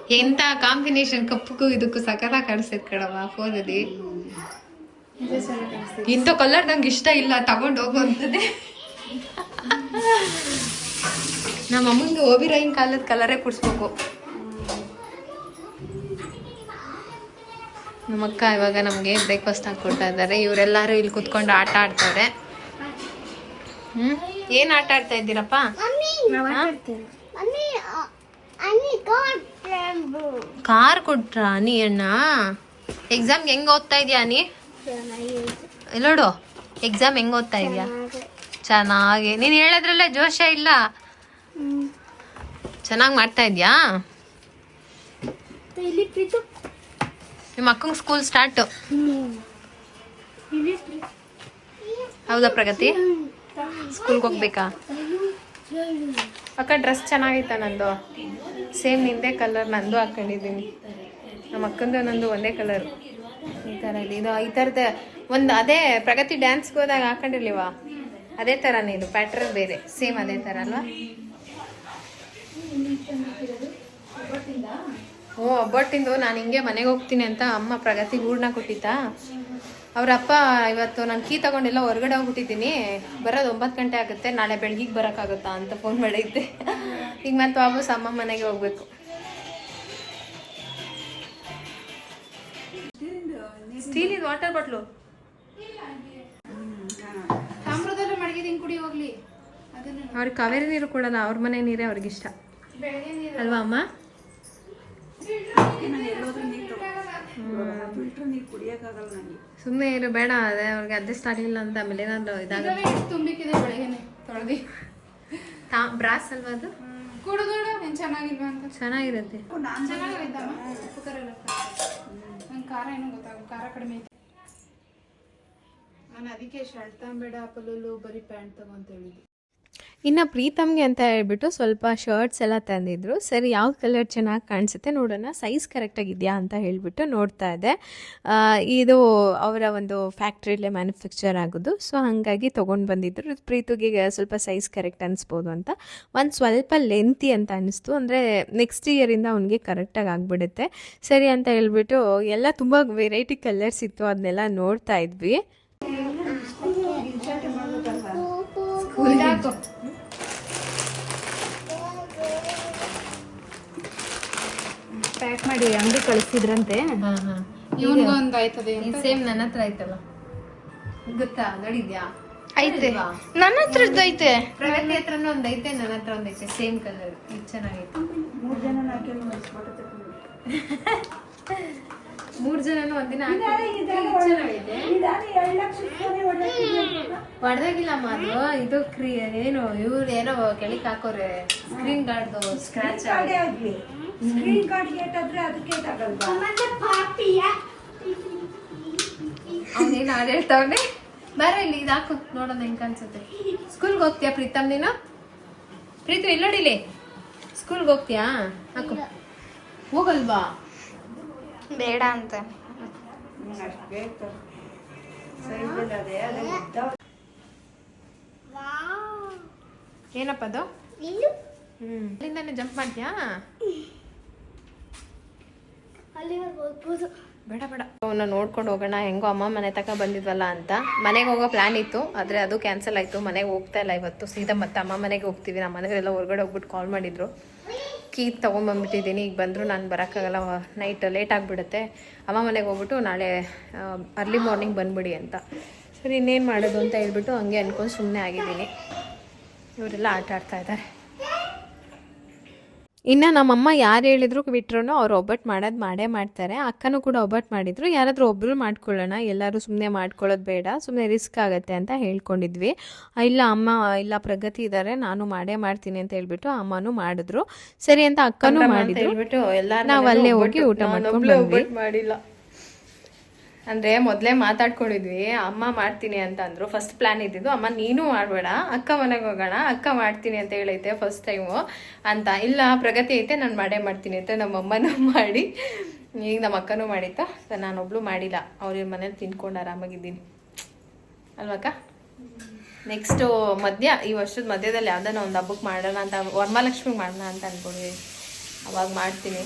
ಎಂತ ಕಾಂಬಿನೇಷನ್ ಕಪ್ಪುಗೂ ಇದಕ್ಕೂ ಸಕಲ ಕಾಣಿಸ್ತೈತೆ ಕಣವ ಫೋನಲ್ಲಿ ಇಂಥ ಕಲರ್ ನಂಗೆ ಇಷ್ಟ ಇಲ್ಲ, ತಗೊಂಡು ಹೋಗುವಂಥದ್ದೇ ನಮ್ಮ ಅಮ್ಮಂಗೆ ಓಬಿರಾಯಿನ ಕಾಲದ ಕಲರೇ ಕುಡಿಸ್ಬೇಕು. ನಮ್ಮಕ್ಕ ಇವಾಗ ನಮಗೆ ಬ್ರೇಕ್ಫಾಸ್ಟ್ ಹಾಕ್ಕೊಡ್ತಾ ಇದ್ದಾರೆ. ಇವರೆಲ್ಲರೂ ಇಲ್ಲಿ ಕುತ್ಕೊಂಡು ಆಟ ಆಡ್ತಾರೆ ಹ್ಮ್? ಏನ್ ಆಟ ಆಡ್ತಾ ಇದ್ದೀರಪ್ಪ? ಮಮ್ಮಿ ಅನ್ನಿ ಗಾಡ್ ಕಾರ್ ಕೊಟ್ರ ನೀ ಅಣ್ಣ? ಎಕ್ಸಾಮ್ಗೆ ಹೆಂಗ್ ಓದ್ತಾ ಇದೀಯ ನೀ ನೋಡು ಎಕ್ಸಾಮ್ ಹೆಂಗ್ ಓದ್ತಾ ಇದೀಯ? ಚೆನ್ನಾಗಿ. ನೀನ್ ಹೇಳೋದ್ರಲ್ಲೇ ಜೋಶ ಇಲ್ಲ? ಚೆನ್ನಾಗಿ ಮಾಡ್ತಾ ಇದ್ಯಾ? ನಿಮ್ಮ ಸ್ಕೂಲ್ ಸ್ಟಾರ್ಟ್ ಇಲ್ಲಿ ಹೌದಾ ಪ್ರಗತಿ? ಸ್ಕೂಲ್ಗೆ ಹೋಗ್ಬೇಕಾ? ಅಕ್ಕ ಡ್ರೆಸ್ ಚೆನ್ನಾಗೈತ ನಂದು? ಸೇಮ್ ನಿಂದೇ ಕಲರ್ ನಂದು ಹಾಕೊಂಡಿದ್ದೀನಿ. ನಮ್ಮ ಅಕ್ಕಂದು ನಂದು ಒಂದೇ ಕಲರ್ ಈ ಥರ ಇದೆ. ಇದು ಈ ಥರದ ಒಂದು ಅದೇ ಪ್ರಗತಿ ಡ್ಯಾನ್ಸ್ಗೆ ಹೋದಾಗ ಹಾಕೊಂಡಿರ್ಲಿವಾ? ಅದೇ ಥರನೇ ಇದು. ಪ್ಯಾಟ್ರನ್ ಬೇರೆ. ಸೇಮ್ ಅದೇ ಥರ ಅಲ್ವಾ? ಹ್ಞೂ ಒಬ್ಬಟ್ಟಿಂದು ನಾನು ಹಿಂಗೆ ಮನೆಗೆ ಹೋಗ್ತೀನಿ ಅಂತ ಅಮ್ಮ ಪ್ರಗತಿ ಗೂಡ್ನ ಕೊಟ್ಟಿತ್ತಾ ಅವ್ರ ಅಪ್ಪ ಇವತ್ತು ನಾನು ಕೀ ತಗೊಂಡೆಲ್ಲ ಹೊರಗಡೆ ಹೋಗ್ಬಿಟ್ಟಿದ್ದೀನಿ. ಬರೋದು ಒಂಬತ್ತು ಗಂಟೆ ಆಗುತ್ತೆ ನಾಳೆ ಬೆಳಗ್ಗೆ ಬರೋಕ್ಕಾಗುತ್ತಾ ಅಂತ ಫೋನ್ ಮಾಡೈತೆ ಈಗ ಮತ್ತೆ ವಾಪಸ್ ಅಮ್ಮ ಮನೆಗೆ ಹೋಗ್ಬೇಕು. ಸ್ಟೀಲ್ ಇದು ವಾಟರ್ ಬಾಟ್ಲು ತಾಮ್ರದಲ್ಲೇ ಮಡಗಿದ್ದೀನಿ ಕುಡಿ ಹೋಗ್ಲಿ. ಅವ್ರಿಗೆ ಕಾವೇರಿ ನೀರು ಕೊಡಲ್ಲ ಅವ್ರ ಮನೆ ನೀರೇ ಅವ್ರಿಗಿಷ್ಟ. ನೀರು ಫಿಲ್ಟ್ರ್ ಕುಡಿಯೋಕ್ಕಾಗಲ್ಲ ನನಗೆ. ಸುಮ್ಮನೆ ಇರು ಬೇಡ ಅದೇ ಅವ್ರಿಗೆ ಅಡ್ಜಸ್ಟ್ ಆಗಲಿಲ್ಲ ಅಂತ ಆಮೇಲೆ ಏನಾದ್ರು ಇದಾಗುತ್ತೆ. ತುಂಬಿಕಿದೆ ತುಂಬಿಕ್ಕಿದೆ ಬೆಳಗ್ಗೆನೆ ತೊಳೆದಿ? ತಾ ಬ್ರಾಸ್ ಅಲ್ವಾ ಅದು? ಕುಡಿದೋಡ ನೀನು ಏನ್ ಚೆನ್ನಾಗಿಲ್ವಾ ಅಂತ? ಚೆನ್ನಾಗಿರುತ್ತೆ. ನಾನು ಚೆನ್ನಾಗಿದ್ದಮ್ಮ ಉಪ್ಪು ಖಾರ ಎಲ್ಲ ನಂಗೆ ಖಾರ ಏನು ಗೊತ್ತಾಗ ಖಾರ ಕಡಿಮೆ ಐತೆ. ನಾನು ಅದಕ್ಕೆ ಶರ್ಟ್ ಬೇಡ ಪಲ್ಲುಲು ಬರೀ ಪ್ಯಾಂಟ್ ತಗೋ ಅಂತ ಹೇಳಿದ್ದೆ. ಇನ್ನು ಪ್ರೀತಮ್ಗೆ ಅಂತ ಹೇಳ್ಬಿಟ್ಟು ಸ್ವಲ್ಪ ಶರ್ಟ್ಸ್ ಎಲ್ಲ ತಂದಿದ್ರು. ಸರಿ ಯಾವ ಕಲರ್ ಚೆನ್ನಾಗಿ ಕಾಣಿಸುತ್ತೆ ನೋಡೋಣ. ಸೈಜ್ ಕರೆಕ್ಟಾಗಿದೆಯಾ ಅಂತ ಹೇಳಿಬಿಟ್ಟು ನೋಡ್ತಾ ಇದ್ದೆ. ಇದು ಅವರ ಒಂದು ಫ್ಯಾಕ್ಟ್ರಿಲೇ ಮ್ಯಾನುಫ್ಯಾಕ್ಚರ್ ಆಗೋದು. ಸೊ ಹಾಗಾಗಿ ತೊಗೊಂಡು ಬಂದಿದ್ರು. ಪ್ರೀತುಗೆ ಸ್ವಲ್ಪ ಸೈಜ್ ಕರೆಕ್ಟ್ ಅನಿಸ್ಬೋದು ಅಂತ. ಒಂದು ಸ್ವಲ್ಪ ಲೆಂತಿ ಅಂತ ಅನಿಸ್ತು. ಅಂದರೆ ನೆಕ್ಸ್ಟ್ ಇಯರಿಂದ ಅವನಿಗೆ ಕರೆಕ್ಟಾಗಿ ಆಗಿಬಿಡುತ್ತೆ. ಸರಿ ಅಂತ ಹೇಳ್ಬಿಟ್ಟು ಎಲ್ಲ ತುಂಬ ವೆರೈಟಿ ಕಲರ್ಸ್ ಇತ್ತು. ಅದನ್ನೆಲ್ಲ ನೋಡ್ತಾ ಇದ್ವಿ. ಪ್ಯಾಕ್ ಮಾಡಿ ಅಂಗಡಿ ಕಳಿಸಿದ್ರಂತೆ. ಹಾ ಹಾ. ಇವನ್ಗೂ ಒಂದ್ ಆಯ್ತದೆ ಸೇಮ್ ನನ್ನ ಹತ್ರ ಐತಲ್ಲ ಗೊತ್ತಾ? ನೋಡಿದ್ಯಾ? ಐತೆ. ನನ್ನ ಹತ್ರದ್ದು ಐತೆ. ಪ್ರಗತಿ ಹತ್ರನೂ ಒಂದ್ ಐತೆ ನನ್ನ ಹತ್ರ ಒಂದ್ ಐತೆ. Same colour. ಇದು ಚೆನ್ನಾಗೈತೆ. ಮೂರು ಜನ ಮೂರ್ ಜನನು ಒಂದಿನ ಲಕ್ಷ ಹೊಡೆದಾಗಿಲ್ಲಮ್ಮ ಅದು ಇದು ಕ್ರೀ ಏನು ಇವ್ರು ಏನೋ ಕೆಳಕ್ ಹಾಕೋರೆ. ಸ್ಕ್ರೀನ್ ಗಾರ್ಡ್ದು ಸ್ಕ್ರಾಚ್ ಆಗಿ ಆಗಲಿ. ಸ್ಕ್ರೀನ್ ಕಾರ್ಡ್ ಏಟಾದ್ರೆ ಅದಕ್ಕೆ ತಗಲ್ವಾ ಮತ್ತೆ ಪಾಪಿಯ. ಅವನೇನು ಹಾಡು ಹೇಳ್ತಾವನೆ. ಬರ ಇಲ್ಲಿ ಇದು ಹಾಕು ನೋಡೋಣ ಹೆಂಗೆ ಅನ್ಸುತ್ತೆ. ಸ್ಕೂಲ್ಗೆ ಹೋಗ್ತೀಯಾ ಪ್ರೀತಮ್ ನೀನು? ಪ್ರೀತು ಇಲ್ಲಿ ನೋಡಿಲಿ ಸ್ಕೂಲ್ಗೆ ಹೋಗ್ತೀಯಾ? ಹಾಕು. ಹೋಗಲ್ವಾ? ಬೇಡ ಅಂತ. ಏನಪ್ಪ ಅದು ಹ್ಮ್. ಅಲ್ಲಿಂದಾನೆ ಜಂಪ್ ಮಾಡ್ತೀಯಾ? ಹೋಗ್ಬೋದು. ಬೇಡ ಬೇಡ. ಅವನ್ನ ನೋಡ್ಕೊಂಡು ಹೋಗೋಣ, ಹೆಂಗೋ ಅಮ್ಮ ಮನೆ ತಕ ಬಂದಿದ್ವಲ್ಲ ಅಂತ. ಮನೆಗೆ ಹೋಗೋ ಪ್ಲಾನ್ ಇತ್ತು, ಆದರೆ ಅದು ಕ್ಯಾನ್ಸಲ್ ಆಯಿತು. ಮನೆಗೆ ಹೋಗ್ತಾ ಇಲ್ಲ ಇವತ್ತು. ಸೀದಾ ಮತ್ತೆ ಅಮ್ಮ ಮನೆಗೆ ಹೋಗ್ತೀವಿ. ನಮ್ಮ ಮನೆಯವರೆಲ್ಲ ಹೊರಗಡೆ ಹೋಗ್ಬಿಟ್ಟು ಕಾಲ್ ಮಾಡಿದ್ರು. ಕೀ ತೊಗೊಂಬಂದ್ಬಿಟ್ಟಿದ್ದೀನಿ. ಈಗ ಬಂದರೂ ನಾನು ಬರೋಕ್ಕಾಗಲ್ಲ. ನೈಟ್ ಲೇಟ್ ಆಗಿಬಿಡುತ್ತೆ. ಅಮ್ಮ ಮನೆಗೆ ಹೋಗ್ಬಿಟ್ಟು ನಾಳೆ ಅರ್ಲಿ ಮಾರ್ನಿಂಗ್ ಬಂದ್ಬಿಡಿ ಅಂತ. ಸರಿ, ಇನ್ನೇನು ಮಾಡೋದು ಅಂತ ಹೇಳ್ಬಿಟ್ಟು ಹಂಗೆ ಅನ್ಕೊಂಡು ಸುಮ್ಮನೆ ಆಗಿದ್ದೀನಿ. ಇವರೆಲ್ಲ ಆಟ ಆಡ್ತಾ ಇದ್ದಾರೆ. ಇನ್ನು ನಮ್ಮಮ್ಮ ಯಾರು ಹೇಳಿದ್ರು ಬಿಟ್ರು ಅವ್ರು ಒಬ್ಬಟ್ಟು ಮಾಡೋದು ಮಾಡೇ ಮಾಡ್ತಾರೆ. ಅಕ್ಕನೂ ಕೂಡ ಒಬ್ಬಟ್ಟು ಮಾಡಿದ್ರು. ಯಾರಾದರೂ ಒಬ್ಬರು ಮಾಡ್ಕೊಳ್ಳೋಣ ಎಲ್ಲರೂ ಸುಮ್ಮನೆ ಮಾಡ್ಕೊಳ್ಳೋದು ಬೇಡ ಸುಮ್ಮನೆ ರಿಸ್ಕ್ ಆಗುತ್ತೆ ಅಂತ ಹೇಳ್ಕೊಂಡಿದ್ವಿ. ಇಲ್ಲ ಅಮ್ಮ ಇಲ್ಲ ಪ್ರಗತಿ ಇದ್ದಾರೆ ನಾನು ಮಾಡೇ ಮಾಡ್ತೀನಿ ಅಂತ ಹೇಳ್ಬಿಟ್ಟು ಅಮ್ಮನೂ ಮಾಡಿದ್ರು. ಸರಿ ಅಂತ ಅಕ್ಕನೂ ಮಾಡಿದ್ರು. ನಾವು ಅಲ್ಲೇ ಹೋಗಿ ಊಟ ಮಾಡ್ಕೊಂಡು ಮಾಡಿಲ್ಲ. ಅಂದ್ರೆ ಮೊದಲೇ ಮಾತಾಡ್ಕೊಂಡಿದ್ವಿ, ಅಮ್ಮ ಮಾಡ್ತೀನಿ ಅಂತ ಅಂದ್ರು. ಫಸ್ಟ್ ಪ್ಲಾನ್ ಇದ್ದಿದ್ದು, ಅಮ್ಮ, ನೀನು ಮಾಡಬೇಡ. ಅಕ್ಕ ಮನೆಗೆ ಹೋಗೋಣ. ಅಕ್ಕ ಮಾಡ್ತೀನಿ ಅಂತ ಹೇಳೈತೆ ಫಸ್ಟ್ ಟೈಮು ಅಂತ. ಇಲ್ಲ, ಪ್ರಗತಿ ಐತೆ, ನಾನು ಮಾಡೇ ಮಾಡ್ತೀನಿ ಅಂತ ನಮ್ಮ ಅಮ್ಮನೂ ಮಾಡಿ. ಈಗ ನಮ್ಮ ಅಕ್ಕನೂ ಮಾಡಿತ್ತ. ನಾನೊಬ್ಳು ಮಾಡಿಲ್ಲ. ಅವ್ರ ಮನೇಲಿ ತಿನ್ಕೊಂಡು ಆರಾಮಾಗಿದ್ದೀನಿ. ಅಲ್ವಕ್ಕ ನೆಕ್ಸ್ಟು ಮಧ್ಯ, ಈ ವರ್ಷದ ಮಧ್ಯದಲ್ಲಿ ಯಾವ್ದಾನ ಒಂದು ಹಬ್ಬಕ್ಕೆ ಮಾಡೋಣ ಅಂತ ವರಮಹಾಲಕ್ಷ್ಮಿಗೆ ಮಾಡೋಣ ಅಂತ ಅನ್ಕೊಂಡಿದ್ದೀನಿ ಅವಾಗ ಮಾಡ್ತೀನಿ.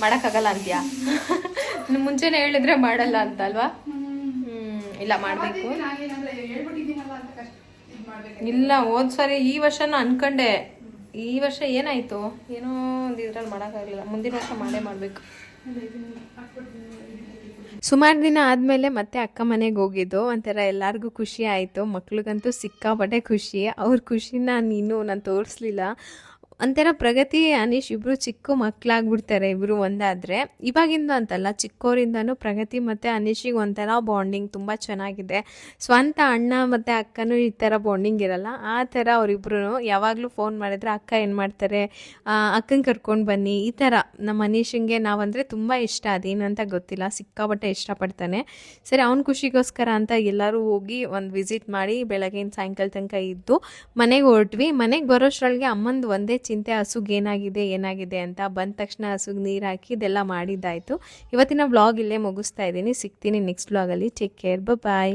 ಮಾಡೋಕ್ಕಾಗಲ್ಲ ಅಂತ್ಯಾ? ಮುಂಚೆನೆ ಹೇಳಿದ್ರೆ ಮಾಡಲ್ಲ ಅಂತ ಅಲ್ವಾ ಇಲ್ಲ ಮಾಡಬೇಕು. ಇಲ್ಲ, ಹೋದ್ ಸರಿ ಈ ವರ್ಷನೂ ಅನ್ಕೊಂಡೆ. ಈ ವರ್ಷ ಏನಾಯ್ತು? ಏನೋ ಒಂದು ಇದ್ರಲ್ಲಿ ಮಾಡೋಕ್ಕಾಗಲಿಲ್ಲ. ಮುಂದಿನ ವರ್ಷ ಮಾಡೇ ಮಾಡಬೇಕು. ಸುಮಾರು ದಿನ ಆದಮೇಲೆ ಮತ್ತೆ ಅಕ್ಕ ಮನೆಗೆ ಹೋಗಿದ್ದು. ಒಂಥರ ಎಲ್ಲರಿಗೂ ಖುಷಿ ಆಯಿತು. ಮಕ್ಳಿಗಂತೂ ಸಿಕ್ಕಾಪಟ್ಟೆ ಖುಷಿ. ಅವ್ರ ಖುಷಿನ ನೀನು ನಾನು ತೋರಿಸ್ಲಿಲ್ಲ. ಒಂಥರ ಪ್ರಗತಿ ಅನೀಶ್ ಇಬ್ಬರು ಚಿಕ್ಕ ಮಕ್ಕಳಾಗ್ಬಿಡ್ತಾರೆ ಇಬ್ಬರು ಒಂದಾದರೆ. ಇವಾಗಿಂದ ಅಂತಲ್ಲ ಚಿಕ್ಕವರಿಂದನೂ ಪ್ರಗತಿ ಮತ್ತು ಅನೀಶಿಗೆ ಒಂಥರ ಬಾಂಡಿಂಗ್ ತುಂಬ ಚೆನ್ನಾಗಿದೆ. ಸ್ವಂತ ಅಣ್ಣ ಮತ್ತು ಅಕ್ಕನೂ ಈ ಥರ ಬಾಂಡಿಂಗ್ ಇರಲ್ಲ. ಆ ಥರ ಅವರಿಬ್ರು ಯಾವಾಗಲೂ ಫೋನ್ ಮಾಡಿದ್ರೆ ಅಕ್ಕ ಏನು ಮಾಡ್ತಾರೆ ಅಕ್ಕನ ಕರ್ಕೊಂಡು ಬನ್ನಿ, ಈ ಥರ ನಮ್ಮ ಅನೀಶಿಂಗೆ ನಾವಂದರೆ ತುಂಬ ಇಷ್ಟ. ಅದೇನಂತ ಗೊತ್ತಿಲ್ಲ, ಸಿಕ್ಕಾಪಟ್ಟೆ ಇಷ್ಟಪಡ್ತಾನೆ. ಸರಿ, ಅವ್ನ ಖುಷಿಗೋಸ್ಕರ ಅಂತ ಎಲ್ಲರೂ ಹೋಗಿ ಒಂದು ವಿಸಿಟ್ ಮಾಡಿ ಬೆಳಗ್ಗಿನ ಸಾಯಂಕಾಲ ತನಕ ಇದ್ದು ಮನೆಗೆ ಹೊರಟ್ವಿ. ಮನೆಗೆ ಬರೋಷ್ಟ್ರೊಳಗೆ ಅಮ್ಮಂದು ಒಂದೇ ಚಿಂತೆ ಹಸುಗೆ ಏನಾಗಿದೆ ಏನಾಗಿದೆ ಅಂತ ಬಂದ ತಕ್ಷಣ ಹಸುಗೆ ನೀರು ಹಾಕಿ ಇದೆಲ್ಲ ಮಾಡಿದ್ದಾಯಿತು. ಇವತ್ತಿನ ವ್ಲಾಗ್ ಇಲ್ಲೇ ಮುಗಿಸ್ತಾ ಇದ್ದೀನಿ. ಸಿಗ್ತೀನಿ ನೆಕ್ಸ್ಟ್ ವ್ಲಾಗಲ್ಲಿ ಟೇಕ್ ಕೇರ್ ಬಾಯ್